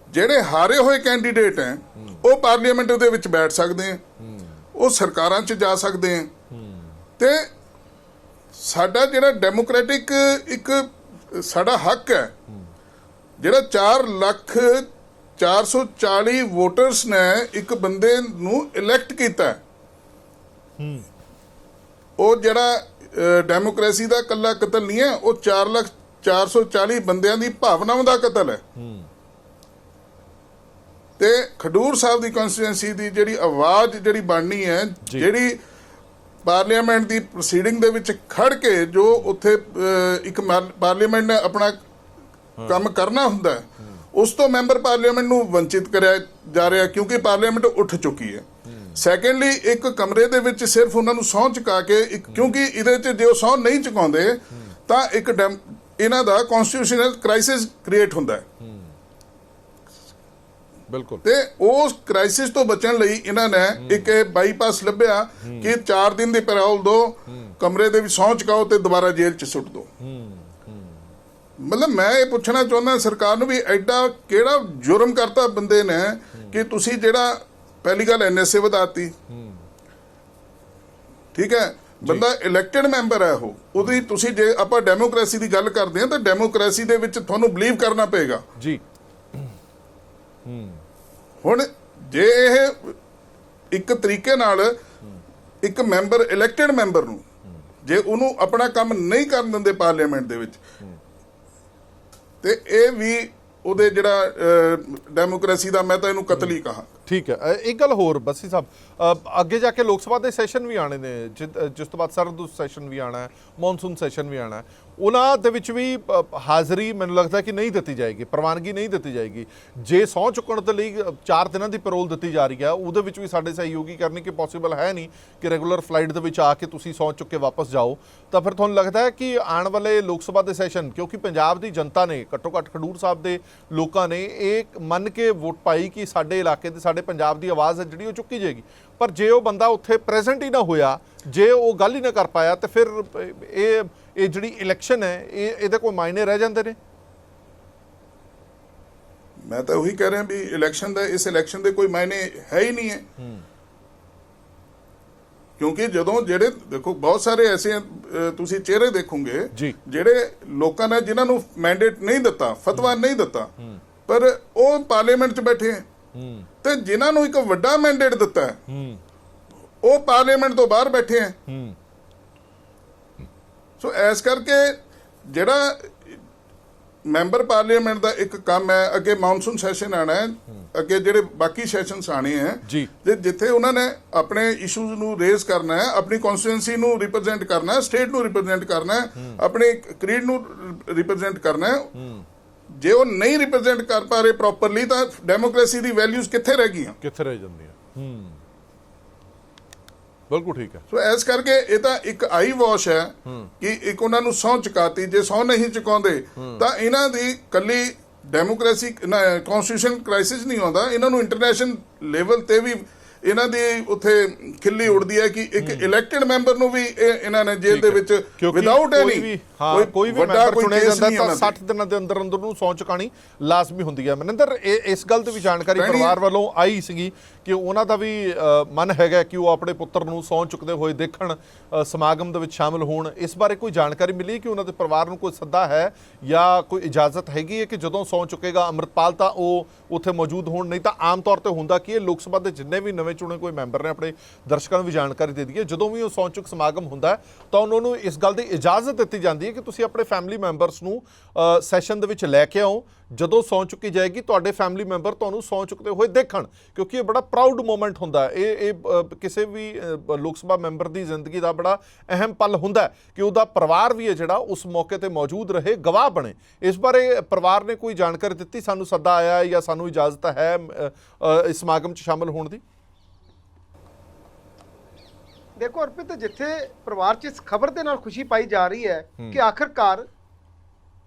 ਜਿਹੜੇ ਹਾਰੇ ਹੋਏ ਕੈਂਡੀਡੇਟ ਹੈ, ਉਹ ਪਾਰਲੀਮੈਂਟ ਦੇ ਵਿੱਚ ਬੈਠ ਸਕਦੇ ਹੈ, ਉਹ ਸਰਕਾਰਾਂ 'ਚ ਜਾ ਸਕਦੇ ਹੈ। ਤੇ ਸਾਡਾ ਜਿਹੜਾ ਡੈਮੋਕ੍ਰੈਟਿਕ ਇੱਕ, ਸਾਡਾ ਹੱਕ ਹੈ, ਜਿਹੜਾ 4 ਲੱਖ 440 ਵੋਟਰਸ ਨੇ ਇੱਕ ਬੰਦੇ ਨੂੰ ਇਲੈਕਟ ਕੀਤਾ ਹੈ ਉਹ ਜਿਹੜਾ ਡੈਮੋਕ੍ਰੇਸੀ ਦਾ ਕੱਲਾ ਕਤਲ ਨਹੀਂ ਹੈ ਉਹ 4 ਲੱਖ 440 ਬੰਦਿਆਂ ਦੀ ਭਾਵਨਾਵਾਂ ਦਾ ਕਤਲ ਹੈ। ਤੇ ਖਡੂਰ ਸਾਹਿਬ ਦੀ ਕਨਸਟੀਟੂਐਂਸੀ ਦੀ ਜਿਹੜੀ ਆਵਾਜ਼ ਜਿਹੜੀ ਬਣਨੀ ਹੈ ਜਿਹੜੀ ਪਾਰਲੀਮੈਂਟ ਦੀ ਪ੍ਰੋਸੀਡਿੰਗ ਦੇ ਵਿੱਚ ਖੜ ਕੇ ਜੋ ਉੱਥੇ ਇੱਕ ਪਾਰਲੀਮੈਂਟ ਨੇ ਆਪਣਾ ਕੰਮ ਕਰਨਾ ਹੁੰਦਾ ਉਸ ਤੋਂ ਮੈਂਬਰ ਪਾਰਲੀਮੈਂਟ ਨੂੰ ਵੰਚਿਤ ਕਰਿਆ ਜਾ ਰਿਹਾ ਕਿਉਂਕਿ ਪਾਰਲੀਮੈਂਟ ਉੱਠ ਚੁੱਕੀ ਹੈ। ਸੈਕੰਡਲੀ ਇੱਕ ਕਮਰੇ ਦੇ ਵਿੱਚ ਸਿਰਫ ਉਹਨਾਂ ਨੂੰ ਸਹੁੰ ਚੁਕਾ ਕੇ ਇੱਕ ਕਿਉਂਕਿ ਇਹਦੇ 'ਚ ਜੇ ਉਹ ਸਹੁੰ ਨਹੀਂ ਚੁਕਾਉਂਦੇ ਤਾਂ ਇੱਕ ਡੈਮ- ਇਹਨਾਂ ਦਾ ਕਨਸਟੀਟਿਊਸ਼ਨਲ ਕ੍ਰਾਈਸਿਸ ਕ੍ਰੀਏਟ ਹੁੰਦਾ ਹੈ। ਬਿਲਕੁਲ। ਤੇ ਉਸ ਕ੍ਰਾਈਸਿਸ ਤੋਂ ਬਚਣ ਲਈ ਇਹਨਾਂ ਨੇ ਇੱਕ ਇਹ ਬਾਈਪਾਸ ਲੱਭਿਆ ਕਿ 4 ਦਿਨ ਦੀ ਪੈਰੋਲ ਦੋ ਕਮਰੇ ਦੇ ਵਿੱਚ ਸਹੁੰ ਚੁਕਾਓ ਤੇ ਦੁਬਾਰਾ ਜੇਲ੍ਹ 'ਚ ਸੁੱਟ ਦਿਓ। ਮਤਲਬ ਮੈਂ ਇਹ ਪੁੱਛਣਾ ਚਾਹੁੰਦਾ ਸਰਕਾਰ ਨੂੰ ਵੀ ਐਡਾ ਕਿਹੜਾ ਜੁਰਮ ਕਰਤਾ ਬੰਦੇ ਨੇ ਕਿ ਤੁਸੀਂ ਜਿਹੜਾ ਪਹਿਲੀ ਗੱਲ ਐਨਐਸਏ ਵਧਾਤੀ। ਠੀਕ ਹੈ? ਬੰਦਾ ਇਲੈਕਟਡ ਮੈਂਬਰ ਹੈ ਉਹ। ਉਹਦੀ ਤੁਸੀਂ ਜੇ ਆਪਾਂ ਡੈਮੋਕ੍ਰੇਸੀ ਦੀ ਗੱਲ ਕਰਦੇ ਹਾਂ ਤਾਂ ਡੈਮੋਕ੍ਰੇਸੀ ਦੇ ਵਿੱਚ ਤੁਹਾਨੂੰ ਬਲੀਵ ਕਰਨਾ ਪਏਗਾ। ਜੀ। ਹੁਣ ਜੇ ਇਹ ਇੱਕ ਤਰੀਕੇ ਨਾਲ ਇੱਕ ਮੈਂਬਰ ਇਲੈਕਟਡ ਮੈਂਬਰ ਨੂੰ ਜੇ ਉਹਨੂੰ ਆਪਣਾ ਕੰਮ ਨਹੀਂ ਕਰਨ ਦਿੰਦੇ ਪਾਰਲੀਮੈਂਟ ਦੇ ਵਿੱਚ ਤੇ ਇਹ ਵੀ ਉਹਦੇ ਜਿਹੜਾ ਡੈਮੋਕ੍ਰੇਸੀ ਦਾ ਮੈਂ ਤਾਂ ਇਹਨੂੰ ਕਤਲ ਹੀ। ਕਹਾ। ਠੀਕ ਹੈ। ਇੱਕ ਗੱਲ ਹੋਰ ਬੱਸੀ ਸਾਹਿਬ ਅੱਗੇ ਜਾ ਕੇ ਲੋਕ ਸਭਾ ਦੇ ਸੈਸ਼ਨ ਵੀ ਆਣੇ ਨੇ, ਜਿ- ਜਿਸ ਤੋਂ ਬਾਅਦ ਸਰਦ ਸੈਸ਼ਨ ਵੀ ਆਣਾ ਹੈ, ਮੌਨਸੂਨ ਸੈਸ਼ਨ ਵੀ ਆਣਾ ਹੈ। ਉਹਨਾਂ ਦੇ ਵਿੱਚ ਵੀ ਹਾਜ਼ਰੀ ਮੈਨੂੰ ਲੱਗਦਾ ਕਿ ਨਹੀਂ ਦਿੱਤੀ ਜਾਏਗੀ, ਪ੍ਰਵਾਨਗੀ ਨਹੀਂ ਦਿੱਤੀ ਜਾਏਗੀ। ਜੇ ਸਹੁੰ ਚੁੱਕਣ ਦੇ ਲਈ 4 ਦਿਨਾਂ ਦੀ ਪੈਰੋਲ ਦਿੱਤੀ ਜਾ ਰਹੀ ਹੈ, ਉਹਦੇ ਵਿੱਚ ਵੀ ਸਾਡੇ ਸਹਿਯੋਗੀ ਕਰਨੀ ਕਿ ਪੋਸੀਬਲ ਹੈ ਨਹੀਂ ਕਿ ਰੈਗੂਲਰ ਫਲਾਈਟ ਦੇ ਵਿੱਚ ਆ ਕੇ ਤੁਸੀਂ ਸਹੁੰ ਚੁੱਕ ਕੇ ਵਾਪਸ ਜਾਓ। ਤਾਂ ਫਿਰ ਤੁਹਾਨੂੰ ਲੱਗਦਾ ਹੈ ਕਿ ਆਉਣ ਵਾਲੇ ਲੋਕ ਸਭਾ ਦੇ ਸੈਸ਼ਨ, ਕਿਉਂਕਿ ਪੰਜਾਬ ਦੀ ਜਨਤਾ ਨੇ, ਘੱਟੋ ਘੱਟ ਖਡੂਰ ਸਾਹਿਬ ਦੇ ਲੋਕਾਂ ਨੇ ਇਹ ਮੰਨ ਕੇ ਵੋਟ ਪਾਈ ਕਿ ਸਾਡੇ ਇਲਾਕੇ ਦੇ ਸਾਡੇ ਪੰਜਾਬ ਦੀ ਆਵਾਜ਼ ਹੈ ਜਿਹੜੀ ਉਹ ਚੁੱਕੀ ਜਾਏਗੀ। ਪਰ ਜੇ ਉਹ ਬੰਦਾ ਉੱਥੇ ਪ੍ਰੈਜ਼ੈਂਟ ਹੀ ਨਾ ਹੋਇਆ ਜੇ ਉਹ ਗੱਲ ਹੀ ਨਾ ਕਰ ਪਾਇਆ ਤੇ ਫਿਰ ਇਹ ਇਹ ਜਿਹੜੀ ਇਲੈਕਸ਼ਨ ਹੈ ਇਹ ਇਹਦੇ ਕੋਈ ਮਾਇਨੇ ਰਹਿ ਜਾਂਦੇ ਨੇ? ਮੈਂ ਤਾਂ ਉਹੀ ਕਹਿ ਰਿਹਾ ਵੀ ਇਲੈਕਸ਼ਨ ਦਾ ਇਸ ਇਲੈਕਸ਼ਨ ਦੇ ਕੋਈ ਮਾਇਨੇ ਹੈ ਹੀ ਨਹੀਂ ਹੈ। ਕਿਉਂਕਿ ਜਦੋਂ ਜਿਹੜੇ ਦੇਖੋ ਬਹੁਤ ਸਾਰੇ ਐਸੇ ਤੁਸੀਂ ਚਿਹਰੇ ਦੇਖੋਗੇ। ਜਿਹੜੇ ਲੋਕਾਂ ਨੇ ਜਿਨ੍ਹਾਂ ਨੂੰ ਮੈਂਡੇਟ ਨਹੀਂ ਦਿੱਤਾ ਫਤਵਾ ਨਹੀਂ ਦਿੱਤਾ ਪਰ ਉਹ ਪਾਰਲੀਮੈਂਟ 'ਚ ਬੈਠੇ ਤੇ ਜਿਨ੍ਹਾਂ ਨੂੰ ਇੱਕ ਵੱਡਾ ਮੈਂਡੇਟ ਦਿੱਤਾ ਹੈ ਉਹ ਪਾਰਲੀਮੈਂਟ ਤੋਂ ਬਾਹਰ ਬੈਠੇ ਹੈ। ਸੋ ਐਸ ਕਰਕੇ ਜਿਹੜਾ ਮੈਂਬਰ ਪਾਰਲੀਮੈਂਟ ਦਾ ਇੱਕ ਕੰਮ ਹੈ ਅੱਗੇ ਮੌਨਸੂਨ ਸੈਸ਼ਨ ਆਣਾ ਹੈ ਅੱਗੇ ਜਿਹੜੇ ਬਾਕੀ ਸੈਸ਼ਨਸ ਆਣੇ ਹੈ ਜੀ। ਤੇ ਜਿੱਥੇ ਉਹਨਾਂ ਨੇ ਆਪਣੇ ਇਸ਼ੂਜ਼ ਨੂੰ ਰੇਜ਼ ਕਰਨਾ ਹੈ ਆਪਣੀ ਕਨਸਟੀਟੂਐਂਸੀ ਨੂੰ ਰਿਪਰੈਜ਼ੈਂਟ ਕਰਨਾ ਹੈ ਸਟੇਟ ਨੂੰ ਰਿਪਰੈਜ਼ੈਂਟ ਕਰਨਾ ਹੈ ਆਪਣੇ ਕ੍ਰੀਡ ਨੂੰ ਰਿਪਰੈਜ਼ੈਂਟ ਕਰਨਾ ਹੈ। ਜੇ ਉਹ ਨਹੀਂ ਰਿਪਰੈਜ਼ੈਂਟ ਕਰ ਪਾ ਰਹੇ ਪ੍ਰੋਪਰਲੀ ਤਾਂ ਡੈਮੋਕ੍ਰੇਸੀ ਦੀ ਵੈਲਿਊਜ਼ ਕਿੱਥੇ ਰਹਿ ਗਈਆਂ? ਕਿੱਥੇ ਰਹਿ ਜਾਂਦੀਆਂ? ਹੂੰ। ਬਿਲਕੁਲ ਠੀਕ ਹੈ। ਸੋ ਐਸ ਕਰਕੇ ਇਹ ਤਾਂ ਇੱਕ ਆਈ ਵਾਸ਼ ਹੈ ਕਿ ਇੱਕ ਉਹਨਾਂ ਨੂੰ ਸਹੁੰ ਚੁਕਾਤੀ ਜੇ ਸਹੁੰ ਨਹੀਂ ਚੁਕਾਉਂਦੇ ਤਾਂ ਇਹਨਾਂ ਦੀ ਕੱਲੀ ਡੈਮੋਕ੍ਰੇਸੀ ਕਨਸਟੀਟਿਊਸ਼ਨ ਕ੍ਰਾਈਸਿਸ ਨਹੀਂ ਆਉਂਦਾ ਇਹਨਾਂ ਨੂੰ ਇੰਟਰਨੈਸ਼ਨਲ ਲੈਵਲ ਤੇ ਵੀ ਇਹਨਾਂ ਦੀ ਉੱਥੇ ਖਿੱਲੀ ਉੜਦੀ ਹੈ ਕਿ ਇੱਕ ਇਲੈਕਟਡ ਮੈਂਬਰ ਨੂੰ ਵੀ ਇਹ- ਇਹਨਾਂ ਨੇ ਜੇਲ੍ਹ ਦੇ ਵਿੱਚ ਵਿਦਆਊਟ ਕੋਈ ਐਨੀ ਵੀ ਹਾਂ ਕੋਈ ਵੀ ਮੈਂਬਰ ਚੁਣਿਆ ਜਾਂਦਾ ਤਾਂ 60 ਦਿਨਾਂ ਦੇ ਅੰਦਰ ਅੰਦਰ ਨੂੰ ਸੌਂ ਚੁਕਾਣੀ ਲਾਜ਼ਮੀ ਹੁੰਦੀ ਹੈ। ਮਨਿੰਦਰ ਇਸ ਗੱਲ ਤੇ ਵੀ ਜਾਣਕਾਰੀ ਪਰਿਵਾਰ ਵੱਲੋਂ ਆਈ ਸੀਗੀ ਕਿ ਉਹਨਾਂ ਦਾ ਵੀ ਮਨ ਹੈਗਾ ਕਿ ਉਹ ਆਪਣੇ ਪੁੱਤਰ ਨੂੰ ਸੌਂ ਚੁੱਕਦੇ ਹੋਏ ਦੇਖਣ ਸਮਾਗਮ ਦੇ ਵਿੱਚ ਸ਼ਾਮਲ ਹੋਣ। ਇਸ ਬਾਰੇ ਕੋਈ ਜਾਣਕਾਰੀ ਮਿਲੀ ਕਿ ਉਹਨਾਂ ਦੇ ਪਰਿਵਾਰ ਨੂੰ ਕੋਈ ਸੱਦਾ ਹੈ ਜਾਂ ਕੋਈ ਇਜਾਜ਼ਤ ਹੈਗੀ ਹੈ ਕਿ ਜਦੋਂ ਸੌਂ ਚੁੱਕੇਗਾ ਅੰਮ੍ਰਿਤਪਾਲ ਤਾਂ ਉਹ ਉੱਥੇ ਮੌਜੂਦ ਹੋਣ? ਨਹੀਂ ਤਾਂ ਆਮ ਤੌਰ ਤੇ ਹੁੰਦਾ ਕਿ ਇਹ ਲੋਕ ਸਭਾ ਦੇ ਜਿੰਨੇ ਵੀ ਨਵੇਂ ਚੁਣੇ ਕੋਈ ਮੈਂਬਰ ਨੇ ਆਪਣੇ ਦਰਸ਼ਕਾਂ ਨੂੰ ਵੀ ਜਾਣਕਾਰੀ ਦੇ ਦਈਏ ਜਦੋਂ ਵੀ ਉਹ ਸਹੁੰ ਚੁੱਕ ਸਮਾਗਮ ਹੁੰਦਾ ਤਾਂ ਉਹਨਾਂ ਨੂੰ ਇਸ ਗੱਲ ਦੀ ਇਜਾਜ਼ਤ ਦਿੱਤੀ ਜਾਂਦੀ ਹੈ ਕਿ ਤੁਸੀਂ ਆਪਣੇ ਫੈਮਿਲੀ ਮੈਂਬਰਸ ਨੂੰ ਸੈਸ਼ਨ ਦੇ ਵਿੱਚ ਲੈ ਕੇ ਆਓ। ਜਦੋਂ ਸਹੁੰ ਚੁੱਕੀ ਜਾਏਗੀ, ਤੁਹਾਡੇ ਫੈਮਿਲੀ ਮੈਂਬਰ ਤੁਹਾਨੂੰ ਸਹੁੰ ਚੁੱਕਦੇ ਹੋਏ ਦੇਖਣ, ਕਿਉਂਕਿ ਇਹ ਬੜਾ ਪ੍ਰਾਊਡ ਮੂਮੈਂਟ ਹੁੰਦਾ ਇਹ ਇਹ ਕਿਸੇ ਵੀ ਲੋਕ ਸਭਾ ਮੈਂਬਰ ਦੀ ਜ਼ਿੰਦਗੀ ਦਾ ਬੜਾ ਅਹਿਮ ਪਲ ਹੁੰਦਾ ਕਿ ਉਹਦਾ ਪਰਿਵਾਰ ਵੀ ਹੈ ਜਿਹੜਾ, ਉਸ ਮੌਕੇ ਤੇ ਮੌਜੂਦ ਰਹੇ, ਗਵਾਹ ਬਣੇ। ਇਸ ਬਾਰੇ ਪਰਿਵਾਰ ਨੇ ਕੋਈ ਜਾਣਕਾਰੀ ਦਿੱਤੀ? ਸਾਨੂੰ ਸੱਦਾ ਆਇਆ ਜਾਂ ਸਾਨੂੰ ਇਜਾਜ਼ਤ ਹੈ ਇਸ ਸਮਾਗਮ 'ਚ ਸ਼ਾਮਲ ਹੋਣ ਦੀ? ਦੇਖੋ ਅਰਪਿਤ ਜਿੱਥੇ ਪਰਿਵਾਰ 'ਚ ਇਸ ਖਬਰ ਦੇ ਨਾਲ ਖੁਸ਼ੀ ਪਾਈ ਜਾ ਰਹੀ ਹੈ ਕਿ ਆਖਰਕਾਰ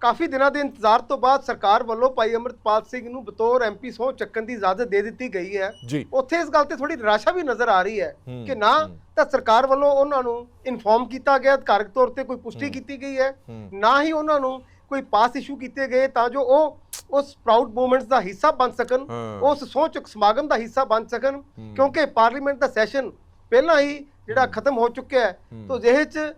ਕਾਫੀ ਦਿਨਾਂ ਦੇ ਇੰਤਜ਼ਾਰ ਤੋਂ ਬਾਅਦ ਸਰਕਾਰ ਵੱਲੋਂ ਭਾਈ ਅਮਰਤਪਾਲ ਸਿੰਘ ਨੂੰ ਬਤੌਰ ਐਮਪੀ ਸਹੁੰ ਚੱਕਣ ਦੀ ਇਜਾਜ਼ਤ ਦੇ ਦਿੱਤੀ ਗਈ ਹੈ। ਉੱਥੇ ਇਸ ਗੱਲ ਤੇ ਥੋੜੀ ਨਿਰਾਸ਼ਾ ਵੀ ਨਜ਼ਰ ਆ ਰਹੀ ਹੈ ਕਿ ਨਾ ਤਾਂ ਸਰਕਾਰ ਵੱਲੋਂ ਉਹਨਾਂ ਨੂੰ ਇਨਫੋਰਮ ਕੀਤਾ ਗਿਆ ਅਧਿਕਾਰਕ ਤੌਰ ਤੇ ਕੋਈ ਪੁਸ਼ਟੀ ਕੀਤੀ ਗਈ ਹੈ। ਨਾ ਹੀ ਉਹਨਾਂ ਨੂੰ ਕੋਈ ਪਾਸ ਇਸ਼ੂ ਕੀਤੇ ਗਏ ਤਾਂ ਜੋ ਉਹ ਉਸ ਪ੍ਰਾਊਡ ਮੂਵਮੈਂਟਸ ਦਾ ਹਿੱਸਾ ਬਣ ਸਕਣ। ਉਸ ਸਹੁੰ ਚੁੱਕ ਸਮਾਗਮ ਦਾ ਹਿੱਸਾ ਬਣ ਸਕਣ ਕਿਉਂਕਿ ਪਾਰਲੀਮੈਂਟ ਦਾ ਸੈਸ਼ਨ ਪਹਿਲਾਂ ਹੀ ਜਿਹੜਾ ਖਤਮ ਹੋ ਚੁੱਕਿਆ ਹੈ ਤੋਂ ਜਿਹੇ ਚ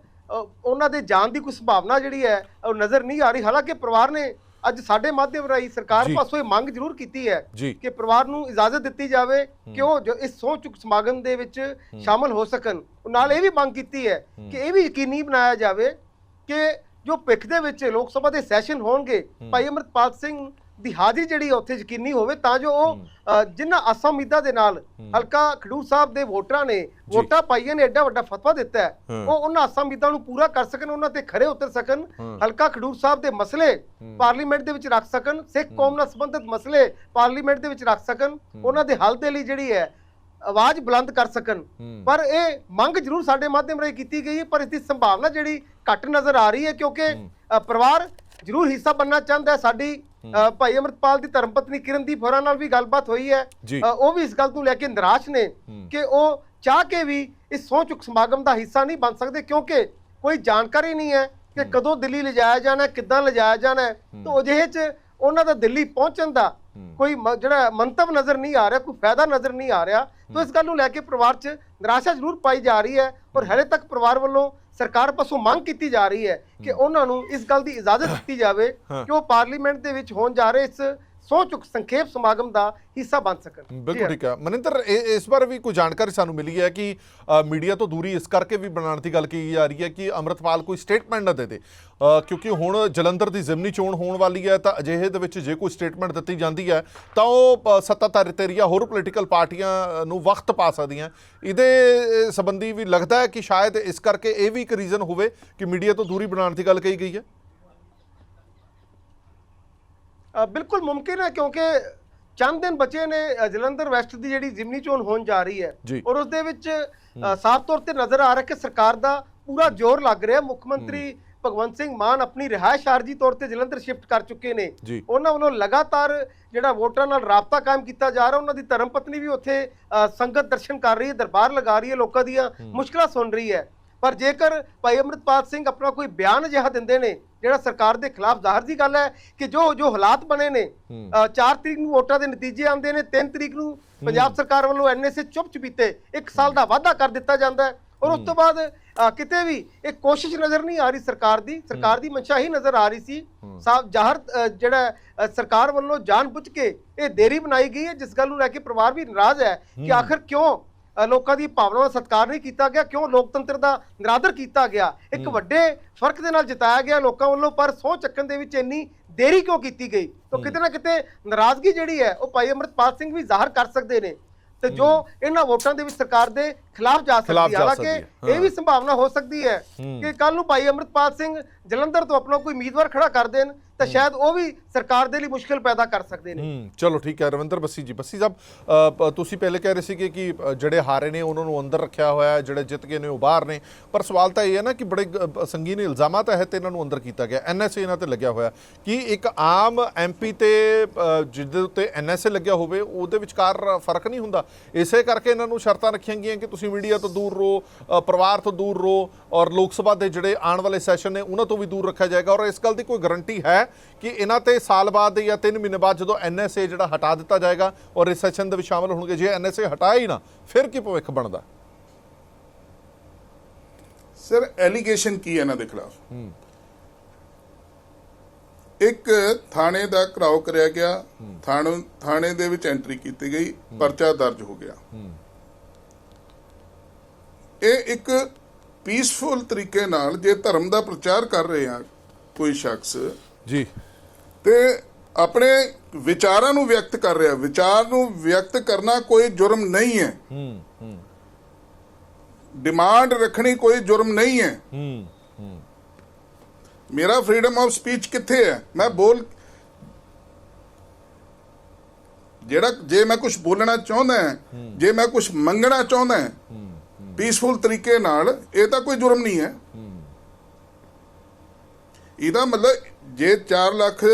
ਉਹਨਾਂ ਦੇ ਜਾਣ ਦੀ ਕੋਈ ਸੰਭਾਵਨਾ ਜਿਹੜੀ ਹੈ ਉਹ ਨਜ਼ਰ ਨਹੀਂ ਆ ਰਹੀ। ਹਾਲਾਂਕਿ ਪਰਿਵਾਰ ਨੇ ਅੱਜ ਸਾਡੇ ਮਾਧਿਅਮ ਰਾਹੀਂ ਸਰਕਾਰ। ਪਾਸੋਂ ਇਹ ਮੰਗ ਜ਼ਰੂਰ ਕੀਤੀ ਹੈ। ਕਿ ਪਰਿਵਾਰ ਨੂੰ ਇਜਾਜ਼ਤ ਦਿੱਤੀ ਜਾਵੇ ਕਿ ਉਹ ਜੋ ਇਸ ਸਹੁੰ ਚੁੱਕ ਸਮਾਗਮ ਦੇ ਵਿੱਚ ਸ਼ਾਮਲ ਹੋ ਸਕਣ। ਨਾਲ ਇਹ ਵੀ ਮੰਗ ਕੀਤੀ ਹੈ ਕਿ ਇਹ ਵੀ ਯਕੀਨੀ ਬਣਾਇਆ ਜਾਵੇ ਕਿ ਜੋ ਭਿੱਖ ਦੇ ਵਿੱਚ ਲੋਕ ਸਭਾ ਦੇ ਸੈਸ਼ਨ ਹੋਣਗੇ ਭਾਈ ਅਮਰਤਪਾਲ ਸਿੰਘ ਦੀ ਹਾਜ਼ਰੀ ਜਿਹੜੀ ਉੱਥੇ ਯਕੀਨੀ ਹੋਵੇ ਤਾਂ ਜੋ ਉਹ ਜਿਨ੍ਹਾਂ ਆਸਾਂ ਉਮੀਦਾਂ ਦੇ ਨਾਲ ਹਲਕਾ ਖਡੂਰ ਸਾਹਿਬ ਦੇ ਵੋਟਰਾਂ ਨੇ ਵੋਟਾਂ ਪਾਈਆਂ ਨੇ ਐਡਾ ਵੱਡਾ ਫਤਵਾ ਦਿੱਤਾ। ਉਹ ਉਹਨਾਂ ਆਸਾਂ ਉਮੀਦਾਂ ਨੂੰ ਪੂਰਾ ਕਰ ਸਕਣ ਉਹਨਾਂ ਤੇ ਖਰੇ ਉਤਰ ਸਕਣ ਹਲਕਾ ਖਡੂਰ ਸਾਹਿਬ ਦੇ ਮਸਲੇ ਪਾਰਲੀਮੈਂਟ ਦੇ ਵਿੱਚ ਰੱਖ ਸਕਣ ਸਿੱਖ ਕੌਮ ਨਾਲ ਸੰਬੰਧਿਤ ਮਸਲੇ ਪਾਰਲੀਮੈਂਟ ਦੇ ਵਿੱਚ ਰੱਖ ਸਕਣ ਉਹਨਾਂ ਦੇ ਹੱਲ ਦੇ ਲਈ ਜਿਹੜੀ ਹੈ ਆਵਾਜ਼ ਬੁਲੰਦ ਕਰ ਸਕਣ। ਪਰ ਇਹ ਮੰਗ ਜ਼ਰੂਰ ਸਾਡੇ ਮਾਧਿਅਮ ਰਾਹੀਂ ਕੀਤੀ ਗਈ ਹੈ ਪਰ ਇਸ ਦੀ ਸੰਭਾਵਨਾ ਜਿਹੜੀ ਘੱਟ ਨਜ਼ਰ ਆ ਰਹੀ ਹੈ ਕਿਉਂਕਿ ਪਰਿਵਾਰ ਜ਼ਰੂਰ ਹਿੱਸਾ ਬਣਨਾ ਚਾਹੁੰਦਾ ਹੈ ਸਾਡੀ ਭਾਈ ਅਮਰਤਪਾਲ ਦੀ ਧਰਮ ਪਤਨੀ ਕਿਰਨਦੀਪ ਹੋਰਾਂ ਨਾਲ ਵੀ ਗੱਲਬਾਤ ਹੋਈ ਹੈ। ਉਹ ਵੀ ਇਸ ਗੱਲ ਨੂੰ ਲੈ ਕੇ ਨਿਰਾਸ਼ ਨੇ ਕਿ ਉਹ ਚਾਹ ਕੇ ਵੀ ਇਸ ਸਹੁੰ ਚੁੱਕ ਸਮਾਗਮ ਦਾ ਹਿੱਸਾ ਨਹੀਂ ਬਣ ਸਕਦੇ ਕਿਉਂਕਿ ਕੋਈ ਜਾਣਕਾਰੀ ਨਹੀਂ ਹੈ ਕਿ ਕਦੋਂ ਦਿੱਲੀ ਲਿਜਾਇਆ ਜਾਣਾ ਹੈ, ਕਿੱਦਾਂ ਲਿਜਾਇਆ ਜਾਣਾ ਹੈ। ਤਾਂ ਅਜਿਹੇ 'ਚ ਉਹਨਾਂ ਦਾ ਦਿੱਲੀ ਪਹੁੰਚਣ ਦਾ ਕੋਈ ਜਿਹੜਾ ਮੰਤਵ ਨਜ਼ਰ ਨਹੀਂ ਆ ਰਿਹਾ ਕੋਈ ਫਾਇਦਾ ਨਜ਼ਰ ਨਹੀਂ ਆ ਰਿਹਾ। ਤਾਂ ਇਸ ਗੱਲ ਨੂੰ ਲੈ ਕੇ ਪਰਿਵਾਰ 'ਚ ਨਿਰਾਸ਼ਾ ਜ਼ਰੂਰ ਪਾਈ ਜਾ ਰਹੀ ਹੈ ਔਰ ਹਲੇ ਤੱਕ ਪਰਿਵਾਰ ਵੱਲੋਂ ਸਰਕਾਰ ਪਾਸੋਂ ਮੰਗ ਕੀਤੀ ਜਾ ਰਹੀ ਹੈ ਕਿ ਉਹਨਾਂ ਨੂੰ ਇਸ ਗੱਲ ਦੀ ਇਜਾਜ਼ਤ ਦਿੱਤੀ ਜਾਵੇ ਕਿ ਉਹ ਪਾਰਲੀਮੈਂਟ ਦੇ ਵਿੱਚ ਹੋਣ ਜਾ ਰਹੇ ਇਸ ਸਹੁੰ ਚੁੱਕ ਸੰਖੇਪ ਸਮਾਗਮ ਦਾ ਹਿੱਸਾ ਬਣ ਸਕਣ। ਬਿਲਕੁਲ। ਠੀਕ ਹੈ। ਮਨਿੰਦਰ ਇਸ ਬਾਰੇ ਵੀ ਕੋਈ ਜਾਣਕਾਰੀ ਸਾਨੂੰ ਮਿਲੀ ਹੈ ਕਿ ਮੀਡੀਆ ਤੋਂ ਦੂਰੀ ਇਸ ਕਰਕੇ ਵੀ ਬਣਾਉਣ ਦੀ ਗੱਲ ਕੀਤੀ ਜਾ ਰਹੀ ਹੈ ਕਿ ਅੰਮ੍ਰਿਤਪਾਲ ਕੋਈ ਸਟੇਟਮੈਂਟ ਨਾ ਦੇ ਦੇ। ਕਿਉਂਕਿ ਹੁਣ ਜਲੰਧਰ ਦੀ ਜ਼ਿਮਨੀ ਚੋਣ ਹੋਣ ਵਾਲੀ ਹੈ ਤਾਂ ਅਜਿਹੇ ਦੇ ਵਿੱਚ ਜੇ ਕੋਈ ਸਟੇਟਮੈਂਟ ਦਿੱਤੀ ਜਾਂਦੀ ਹੈ ਤਾਂ ਉਹ ਸੱਤਾਧਾਰੀ ਧਿਰ ਜਾਂ ਹੋਰ ਪੋਲੀਟੀਕਲ ਪਾਰਟੀਆਂ ਨੂੰ ਵਕਤ ਪਾ ਸਕਦੀਆਂ। ਇਹਦੇ ਸੰਬੰਧੀ ਵੀ ਲੱਗਦਾ ਹੈ ਕਿ ਸ਼ਾਇਦ ਇਸ ਕਰਕੇ ਇਹ ਵੀ ਇੱਕ ਰੀਜ਼ਨ ਹੋਵੇ ਕਿ ਮੀਡੀਆ ਤੋਂ ਦੂਰੀ ਬਣਾਉਣ ਦੀ ਗੱਲ ਕਹੀ ਗਈ ਹੈ? ਬਿਲਕੁਲ ਮੁਮਕਿਨ ਹੈ ਕਿਉਂਕਿ ਚੰਦ ਦਿਨ ਬਚੇ ਨੇ ਜਲੰਧਰ ਵੈਸਟ ਦੀ ਜਿਹੜੀ ਜ਼ਿਮਨੀ ਚੋਣ ਹੋਣ ਜਾ ਰਹੀ ਹੈ। ਔਰ ਉਸ ਦੇ ਵਿੱਚ ਸਾਫ਼ ਤੌਰ ਤੇ ਨਜ਼ਰ ਆ ਰਿਹਾ ਕਿ ਸਰਕਾਰ ਦਾ ਪੂਰਾ ਜ਼ੋਰ ਲੱਗ ਰਿਹਾ। ਮੁੱਖ ਮੰਤਰੀ ਭਗਵੰਤ ਸਿੰਘ ਮਾਨ ਆਪਣੀ ਰਿਹਾਇਸ਼ ਆਰਜੀ ਤੌਰ ਤੇ ਜਲੰਧਰ ਸ਼ਿਫਟ ਕਰ ਚੁੱਕੇ ਨੇ। ਉਹਨਾਂ ਵੱਲੋਂ ਲਗਾਤਾਰ ਜਿਹੜਾ ਵੋਟਰਾਂ ਨਾਲ ਰਾਬਤਾ ਕਾਇਮ ਕੀਤਾ ਜਾ ਰਿਹਾ ਉਹਨਾਂ ਦੀ ਧਰਮ ਪਤਨੀ ਵੀ ਉੱਥੇ ਸੰਗਤ ਦਰਸ਼ਨ ਕਰ ਰਹੀ ਹੈ ਦਰਬਾਰ ਲਗਾ ਰਹੀ ਹੈ ਲੋਕਾਂ ਦੀਆਂ ਮੁਸ਼ਕਲਾਂ ਸੁਣ ਰਹੀ ਹੈ। ਪਰ ਜੇਕਰ ਭਾਈ ਅਮਰਿਤਪਾਲ ਸਿੰਘ ਆਪਣਾ ਕੋਈ ਬਿਆਨ ਅਜਿਹਾ ਦਿੰਦੇ ਨੇ ਜਿਹੜਾ ਸਰਕਾਰ ਦੇ ਖਿਲਾਫ ਜ਼ਾਹਰ ਦੀ ਗੱਲ ਹੈ ਕਿ ਜੋ ਜੋ ਹਾਲਾਤ ਬਣੇ ਨੇ 4 ਤਰੀਕ ਨੂੰ ਵੋਟਾਂ ਦੇ ਨਤੀਜੇ ਆਉਂਦੇ ਨੇ 3 ਤਰੀਕ ਨੂੰ ਪੰਜਾਬ ਸਰਕਾਰ ਵੱਲੋਂ ਐਨਐਸਏ ਚੁੱਪ ਚਪੀਤੇ ਇੱਕ ਸਾਲ ਦਾ ਵਾਅਦਾ ਕਰ ਦਿੱਤਾ ਜਾਂਦਾ ਹੈ। ਔਰ ਉਸ ਤੋਂ ਬਾਅਦ ਕਿਤੇ ਵੀ ਇੱਕ ਕੋਸ਼ਿਸ਼ ਨਜ਼ਰ ਨਹੀਂ ਆ ਰਹੀ ਸਰਕਾਰ ਦੀ ਸਰਕਾਰ ਦੀ ਮਨਸ਼ਾ ਹੀ ਨਜ਼ਰ ਆ ਰਹੀ ਸੀ। ਸਾਫ਼ ਜ਼ਾਹਰ ਜਿਹੜਾ ਸਰਕਾਰ ਵੱਲੋਂ ਜਾਣਬੁੱਝ ਕੇ ਇਹ ਦੇਰੀ ਬਣਾਈ ਗਈ ਹੈ ਜਿਸ ਗੱਲ ਨੂੰ ਲੈ ਕੇ ਪਰਿਵਾਰ ਵੀ ਨਾਰਾਜ਼ ਹੈ ਕਿ ਆਖਰ ਕਿਉਂ ਲੋਕਾਂ ਦੀ ਭਾਵਨਾਵਾਂ ਦਾ ਸਤਿਕਾਰ ਨਹੀਂ ਕੀਤਾ ਗਿਆ ਕਿਉਂ? ਲੋਕਤੰਤਰ ਦਾ ਨਿਰਾਦਰ ਕੀਤਾ ਗਿਆ। ਇੱਕ ਵੱਡੇ ਫ਼ਰਕ ਦੇ ਨਾਲ ਜਿਤਾਇਆ ਗਿਆ ਲੋਕਾਂ ਵੱਲੋਂ ਪਰ ਸਹੁੰ ਚੱਕਣ ਦੇ ਵਿੱਚ ਇੰਨੀ ਦੇਰੀ ਕਿਉਂ ਕੀਤੀ ਗਈ? ਤਾਂ ਕਿਤੇ ਨਾ ਕਿਤੇ ਨਾਰਾਜ਼ਗੀ ਜਿਹੜੀ ਹੈ ਉਹ ਭਾਈ ਅਮਰਤਪਾਲ ਸਿੰਘ ਵੀ ਜ਼ਾਹਰ ਕਰ ਸਕਦੇ ਨੇ। ਤੇ ਜੋ ਇਹਨਾਂ ਵੋਟਾਂ ਦੇ ਵਿੱਚ ਸਰਕਾਰ ਦੇ ਖਿਲਾਫ ਜਾ ਸਕਦੀ ਹੈ। ਹਾਲਾਂਕਿ ਇਹ ਵੀ ਸੰਭਾਵਨਾ ਹੋ ਸਕਦੀ ਹੈ ਕਿ ਕੱਲ ਨੂੰ ਭਾਈ ਅਮਰਤਪਾਲ ਸਿੰਘ ਜਲੰਧਰ ਤੋਂ ਆਪਣਾ ਕੋਈ ਉਮੀਦਵਾਰ ਖੜਾ ਕਰ ਦੇਣ। ਤਾਂ ਸ਼ਾਇਦ ਉਹ ਵੀ ਸਰਕਾਰ ਦੇ ਲਈ ਮੁਸ਼ਕਲ ਪੈਦਾ ਕਰ ਸਕਦੇ ਨੇ। ਹੂੰ ਚਲੋ ਠੀਕ ਹੈ ਰਵਿੰਦਰ ਬੱਸੀ ਜੀ ਬੱਸੀ ਸਾਹਿਬ ਤੁਸੀਂ ਪਹਿਲੇ ਕਹਿ ਰਹੇ ਸੀਗੇ ਕਿ ਜਿਹੜੇ ਹਾਰੇ ਨੇ ਉਹਨਾਂ ਨੂੰ ਅੰਦਰ ਰੱਖਿਆ ਹੋਇਆ ਹੈ ਜਿਹੜੇ ਜਿੱਤ ਗਏ ਨੇ ਉਹ ਬਾਹਰ ਨੇ। ਪਰ ਸਵਾਲ ਤਾਂ ਇਹ ਹੈ ਨਾ ਕਿ ਬੜੇ ਸੰਗੀਨ ਇਲਜ਼ਾਮਾਂ ਤਾਂ ਹੈ ਤੇ ਇਹਨਾਂ ਨੂੰ ਅੰਦਰ ਕੀਤਾ ਗਿਆ। ਐਨਐਸਏ ਇਹਨਾਂ ਤੇ ਲੱਗਿਆ ਹੋਇਆ ਕਿ ਇੱਕ ਆਮ ਐਮਪੀ ਤੇ ਜਿਹਦੇ ਉੱਤੇ ਐਨਐਸਏ ਲੱਗਿਆ ਹੋਵੇ ਉਹਦੇ ਵਿਚਕਾਰ ਫ਼ਰਕ ਨਹੀਂ ਹੁੰਦਾ। ਇਸੇ ਕਰਕੇ ਇਹਨਾਂ ਨੂੰ ਸ਼ਰਤਾਂ ਰੱਖੀਆਂ ਗਈਆਂ ਕਿ ਤੁਸੀਂ ਮੀਡੀਆ ਤੋਂ ਦੂਰ ਰਹੋ ਪਰਿਵਾਰ ਤੋਂ ਦੂਰ ਰਹੋ ਔਰ ਲੋਕ ਸਭਾ ਦੇ ਜਿਹੜੇ ਆਉਣ ਵਾਲੇ ਸੈਸ਼ਨ ਨੇ ਉਹਨਾਂ ਤੋਂ ਵੀ ਦੂਰ ਰੱਖਿਆ ਜਾਏਗਾ। ਔਰ ਇਸ ਗੱਲ ਦੀ ਕੋਈ ਗਾਰੰਟੀ ਹੈ ਕਿ ਇਹਨਾਂ ਤੇ ਸਾਲ ਬਾਅਦ ਜਾਂ 3 ਮਹੀਨੇ ਬਾਅਦ ਜਦੋਂ ਐਨਐਸਏ ਜਿਹੜਾ ਹਟਾ ਦਿੱਤਾ ਜਾਏਗਾ ਔਰ ਇਸ ਸੈਸ਼ਨ ਦੇ ਵਿੱਚ ਸ਼ਾਮਲ ਹੋਣਗੇ ਜੇ ਐਨਐਸਏ ਹਟਾਇਆ ਹੀ ਨਾ ਫਿਰ ਕੀ ਭਵਿੱਖ ਬਣਦਾ? ਸਰ ਐਲੀਗੇਸ਼ਨ ਕੀ ਹੈ ਇਹਨਾਂ ਦੇ ਖਿਲਾਫ? ਇੱਕ ਥਾਣੇ ਦਾ ਘਰਾਓ ਕਰਿਆ ਗਿਆ ਥਾਣੇ ਥਾਣੇ ਦੇ ਵਿੱਚ ਐਂਟਰੀ ਕੀਤੀ ਗਈ ਪਰਚਾ ਦਰਜ ਹੋ ਗਿਆ। ਇਹ ਇੱਕ ਪੀਸਫੁਲ ਤਰੀਕੇ ਨਾਲ ਜੇ ਧਰਮ ਦਾ ਪ੍ਰਚਾਰ ਕਰ ਰਹੇ ਆ ਕੋਈ ਸ਼ਖਸ ਜੀ। ਤੇ ਆਪਣੇ ਵਿਚਾਰਾਂ ਨੂੰ ਵਿਅਕਤ ਕਰ ਰਿਹਾ। ਵਿਚਾਰ ਨੂੰ ਵਿਅਕਤ ਕਰਨਾ ਕੋਈ ਜੁਰਮ ਨਹੀਂ ਹੈ। ਹੂੰ ਹੂੰ। ਡਿਮਾਂਡ ਰੱਖਣੀ ਕੋਈ ਜੁਰਮ ਨਹੀਂ ਹੈ। ਹੂੰ ਮੇਰਾ ਫਰੀडम ਆਫ ਸਪੀਚ ਕਿੱਥੇ ਹੈ? ਮੈਂ ਬੋਲ ਜਿਹੜਾ ਜੇ ਮੈਂ ਕੁਝ ਬੋਲਣਾ ਚਾਹੁੰਦਾ ਹਾਂ ਜੇ ਮੈਂ ਕੁਝ ਮੰਗਣਾ ਚਾਹੁੰਦਾ ਹਾਂ ਪੀਸਫੁਲ ਤਰੀਕੇ ਨਾਲ ਇਹ ਤਾਂ ਕੋਈ ਜੁਰਮ ਨਹੀਂ ਹੈ। ਇਹਦਾ ਮਤਲਬ ਜੇ 4 ਲੱਖ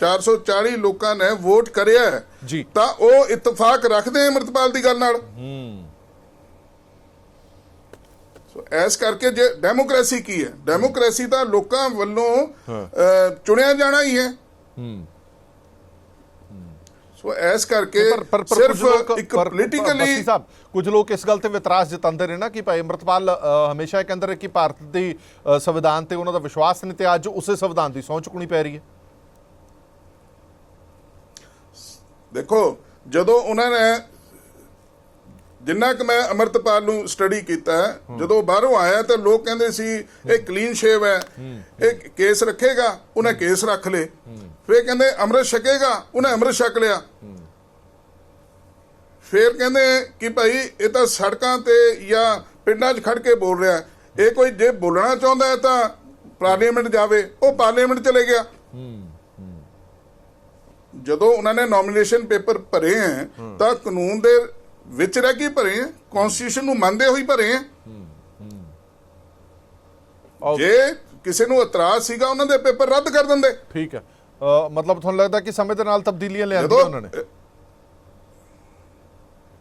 440 ਲੋਕਾਂ ਨੇ ਵੋਟ ਕਰਿਆ ਹੈ, ਜੀ। ਤਾਂ ਉਹ ਇਤਫਾਕ ਰੱਖਦੇ ਆ ਅਮਰਤਪਾਲ ਦੀ ਗੱਲ ਨਾਲ। ਸੋ ਐਸ ਕਰਕੇ ਜੇ ਡੈਮੋਕ੍ਰੇਸੀ ਕੀ ਹੈ? ਡੈਮੋਕ੍ਰੇਸੀ ਤਾਂ ਲੋਕਾਂ ਵੱਲੋਂ ਚੁਣਿਆ ਜਾਣਾ ਹੀ। ਹੈ। ਸੋ ਐਸ ਕਰਕੇ ਸਿਰਫ ਇੱਕ ਪੋਲੀਟੀਕਲੀ ਸਾਹਿਬ ਕੁਝ ਲੋਕ ਇਸ ਗੱਲ ਤੇ ਵਿਤਰਾਸ ਜਤਾਉਂਦੇ ਨੇ ਨਾ ਕਿ ਭਾਈ ਅੰਮ੍ਰਿਤਪਾਲ ਹਮੇਸ਼ਾ ਇਹ ਕਹਿੰਦੇ ਰਹੇ ਕਿ ਭਾਰਤ ਦੀ ਸੰਵਿਧਾਨ ਤੇ ਉਹਨਾਂ ਦਾ ਵਿਸ਼ਵਾਸ ਨਹੀਂ ਤੇ ਅੱਜ ਉਸੇ ਸੰਵਿਧਾਨ ਦੀ ਸਹੁੰ ਚੁੱਕਣੀ ਪੈ ਰਹੀ ਹੈ। ਦੇਖੋ ਜਦੋਂ ਉਹਨਾਂ ਨੇ ਜਿੰਨਾ ਕਿ ਮੈਂ ਅਮਰਤਪਾਲ ਨੂੰ ਸਟੱਡੀ ਕੀਤਾ ਜਦੋਂ ਬਾਹਰੋਂ ਆਇਆ ਤਾਂ ਲੋਕ ਕਹਿੰਦੇ ਸੀ ਇਹ ਕਲੀਨ ਸ਼ੇਵ ਹੈ ਇਹ ਕੇਸ ਰੱਖੇਗਾ ਉਹਨੇ ਕੇਸ ਰੱਖ ਲੇ ਫਿਰ ਕਹਿੰਦੇ ਅੰਮ੍ਰਿਤ ਛਕੇਗਾ ਉਹਨੇ ਅੰਮ੍ਰਿਤ ਛਕ ਲਿਆ। ਫਿਰ ਕਹਿੰਦੇ ਕਿ ਭਾਈ ਇਹ ਤਾਂ ਸੜਕਾਂ ਤੇ ਜਾਂ ਪਿੰਡਾਂ 'ਚ ਖੜ ਕੇ ਬੋਲ ਰਿਹਾ। ਇਹ ਕੋਈ ਜੇ ਬੋਲਣਾ ਚਾਹੁੰਦਾ ਹੈ ਤਾਂ ਪਾਰਲੀਮੈਂਟ ਜਾਵੇ। ਉਹ ਪਾਰਲੀਮੈਂਟ ਚਲੇ ਗਿਆ। ਜਦੋਂ ਉਹਨਾਂ ਨੇ ਨੋਮੀਨੇਸ਼ਨ ਪੇਪਰ ਭਰੇ ਹੈ ਤਾਂ ਕਾਨੂੰਨ ਦੇ ਵਿੱਚ ਰਹਿ ਕੇ ਭਰੇ ਹੈ। ਕਨਸਟੀਟਿਊਸ਼ਨ ਨੂੰ ਮੰਨਦੇ ਹੋਈ ਭਰੇ ਹੈ। ਜੇ ਕਿਸੇ ਨੂੰ ਇਤਰਾਜ਼ ਸੀਗਾ ਉਹਨਾਂ ਦੇ ਪੇਪਰ ਰੱਦ ਕਰ ਦਿੰਦੇ। ਠੀਕ ਹੈ। ਮਤਲਬ ਤੁਹਾਨੂੰ ਲੱਗਦਾ ਕਿ ਸਮੇਂ ਦੇ ਨਾਲ ਤਬਦੀਲੀਆਂ ਲਿਆਂਦੀਆਂ ਉਹਨਾਂ ਨੇ?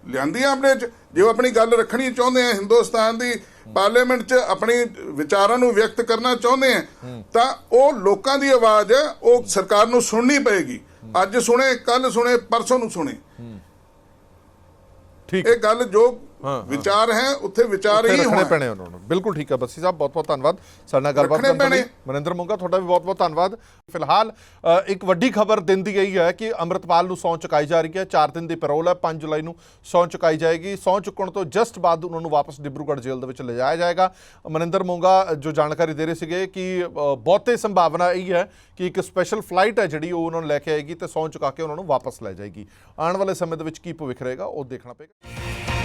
ਲਿਆਂਦੀਆਂ ਆਪਣੇ ਜੇ ਉਹ ਆਪਣੀ ਗੱਲ ਰੱਖਣੀ ਚਾਹੁੰਦੇ ਆ ਹਿੰਦੁਸਤਾਨ ਦੀ ਪਾਰਲੀਮੈਂਟ 'ਚ ਆਪਣੀ ਵਿਚਾਰਾਂ ਨੂੰ ਵਿਅਕਤ ਕਰਨਾ ਚਾਹੁੰਦੇ ਆ ਤਾਂ ਉਹ ਲੋਕਾਂ ਦੀ ਆਵਾਜ਼ ਹੈ ਉਹ ਸਰਕਾਰ ਨੂੰ ਸੁਣਨੀ ਪਏਗੀ। ਅੱਜ ਸੁਣੇ ਕੱਲ ਸੁਣੇ ਪਰਸੋਂ ਨੂੰ ਸੁਣੇ। ਠੀਕ। ਇਹ ਗੱਲ ਜੋ। ਵਿਚਾਰ ਹੈ ਉੱਥੇ ਵਿਚਾਰ ਹੀ ਰੱਖਣੇ ਹੋਣਾ। ਪੈਣੇ ਉਹਨਾਂ ਨੂੰ। ਬਿਲਕੁਲ ਠੀਕ ਹੈ ਬੱਸੀ ਸਾਹਿਬ ਬਹੁਤ ਬਹੁਤ ਧੰਨਵਾਦ। ਸਾਡੇ ਨਾਲ ਗੱਲਬਾਤ ਕਰਨ ਲਈ। ਮਨਿੰਦਰ ਮੁੰਗਾ ਤੁਹਾਡਾ ਵੀ ਬਹੁਤ ਬਹੁਤ ਧੰਨਵਾਦ। ਫਿਲਹਾਲ ਇੱਕ ਵੱਡੀ ਖਬਰ ਦਿਨ ਦੀ ਗਈ ਹੈ ਕਿ ਅੰਮ੍ਰਿਤਪਾਲ ਨੂੰ ਸਹੁੰ ਚੁਕਾਈ ਜਾ ਰਹੀ ਹੈ। 4 ਦਿਨ ਦੀ ਪੈਰੋਲ ਹੈ 5 ਜੁਲਾਈ ਨੂੰ ਸਹੁੰ ਚੁਕਾਈ ਜਾਏਗੀ। ਸਹੁੰ ਚੁੱਕਣ ਤੋਂ ਜਸਟ ਬਾਅਦ ਉਹਨਾਂ ਨੂੰ ਵਾਪਸ ਡਿਬਰੂਗੜ੍ਹ ਜੇਲ੍ਹ ਦੇ ਵਿੱਚ ਲਿਜਾਇਆ ਜਾਏਗਾ। ਮਨਿੰਦਰ ਮੁੰਗਾ ਜੋ ਜਾਣਕਾਰੀ ਦੇ ਰਹੇ ਸੀਗੇ ਕਿ ਬਹੁਤੇ ਸੰਭਾਵਨਾ ਇਹ ਹੈ ਕਿ ਇੱਕ ਸਪੈਸ਼ਲ ਫਲਾਈਟ ਹੈ ਜਿਹੜੀ ਉਹ ਉਹਨਾਂ ਨੂੰ ਲੈ ਕੇ ਆਏਗੀ ਤੇ ਸਹੁੰ ਚੁਕਾ ਕੇ ਉਹਨਾਂ ਨੂੰ ਵਾਪਸ ਲੈ ਜਾਏਗੀ। ਆਉਣ ਵਾਲੇ ਸਮੇਂ ਦੇ ਵਿੱਚ ਕੀ ਭਵਿੱਖ ਰਹੇਗਾ ਉਹ ਦੇਖਣਾ ਪਏਗਾ।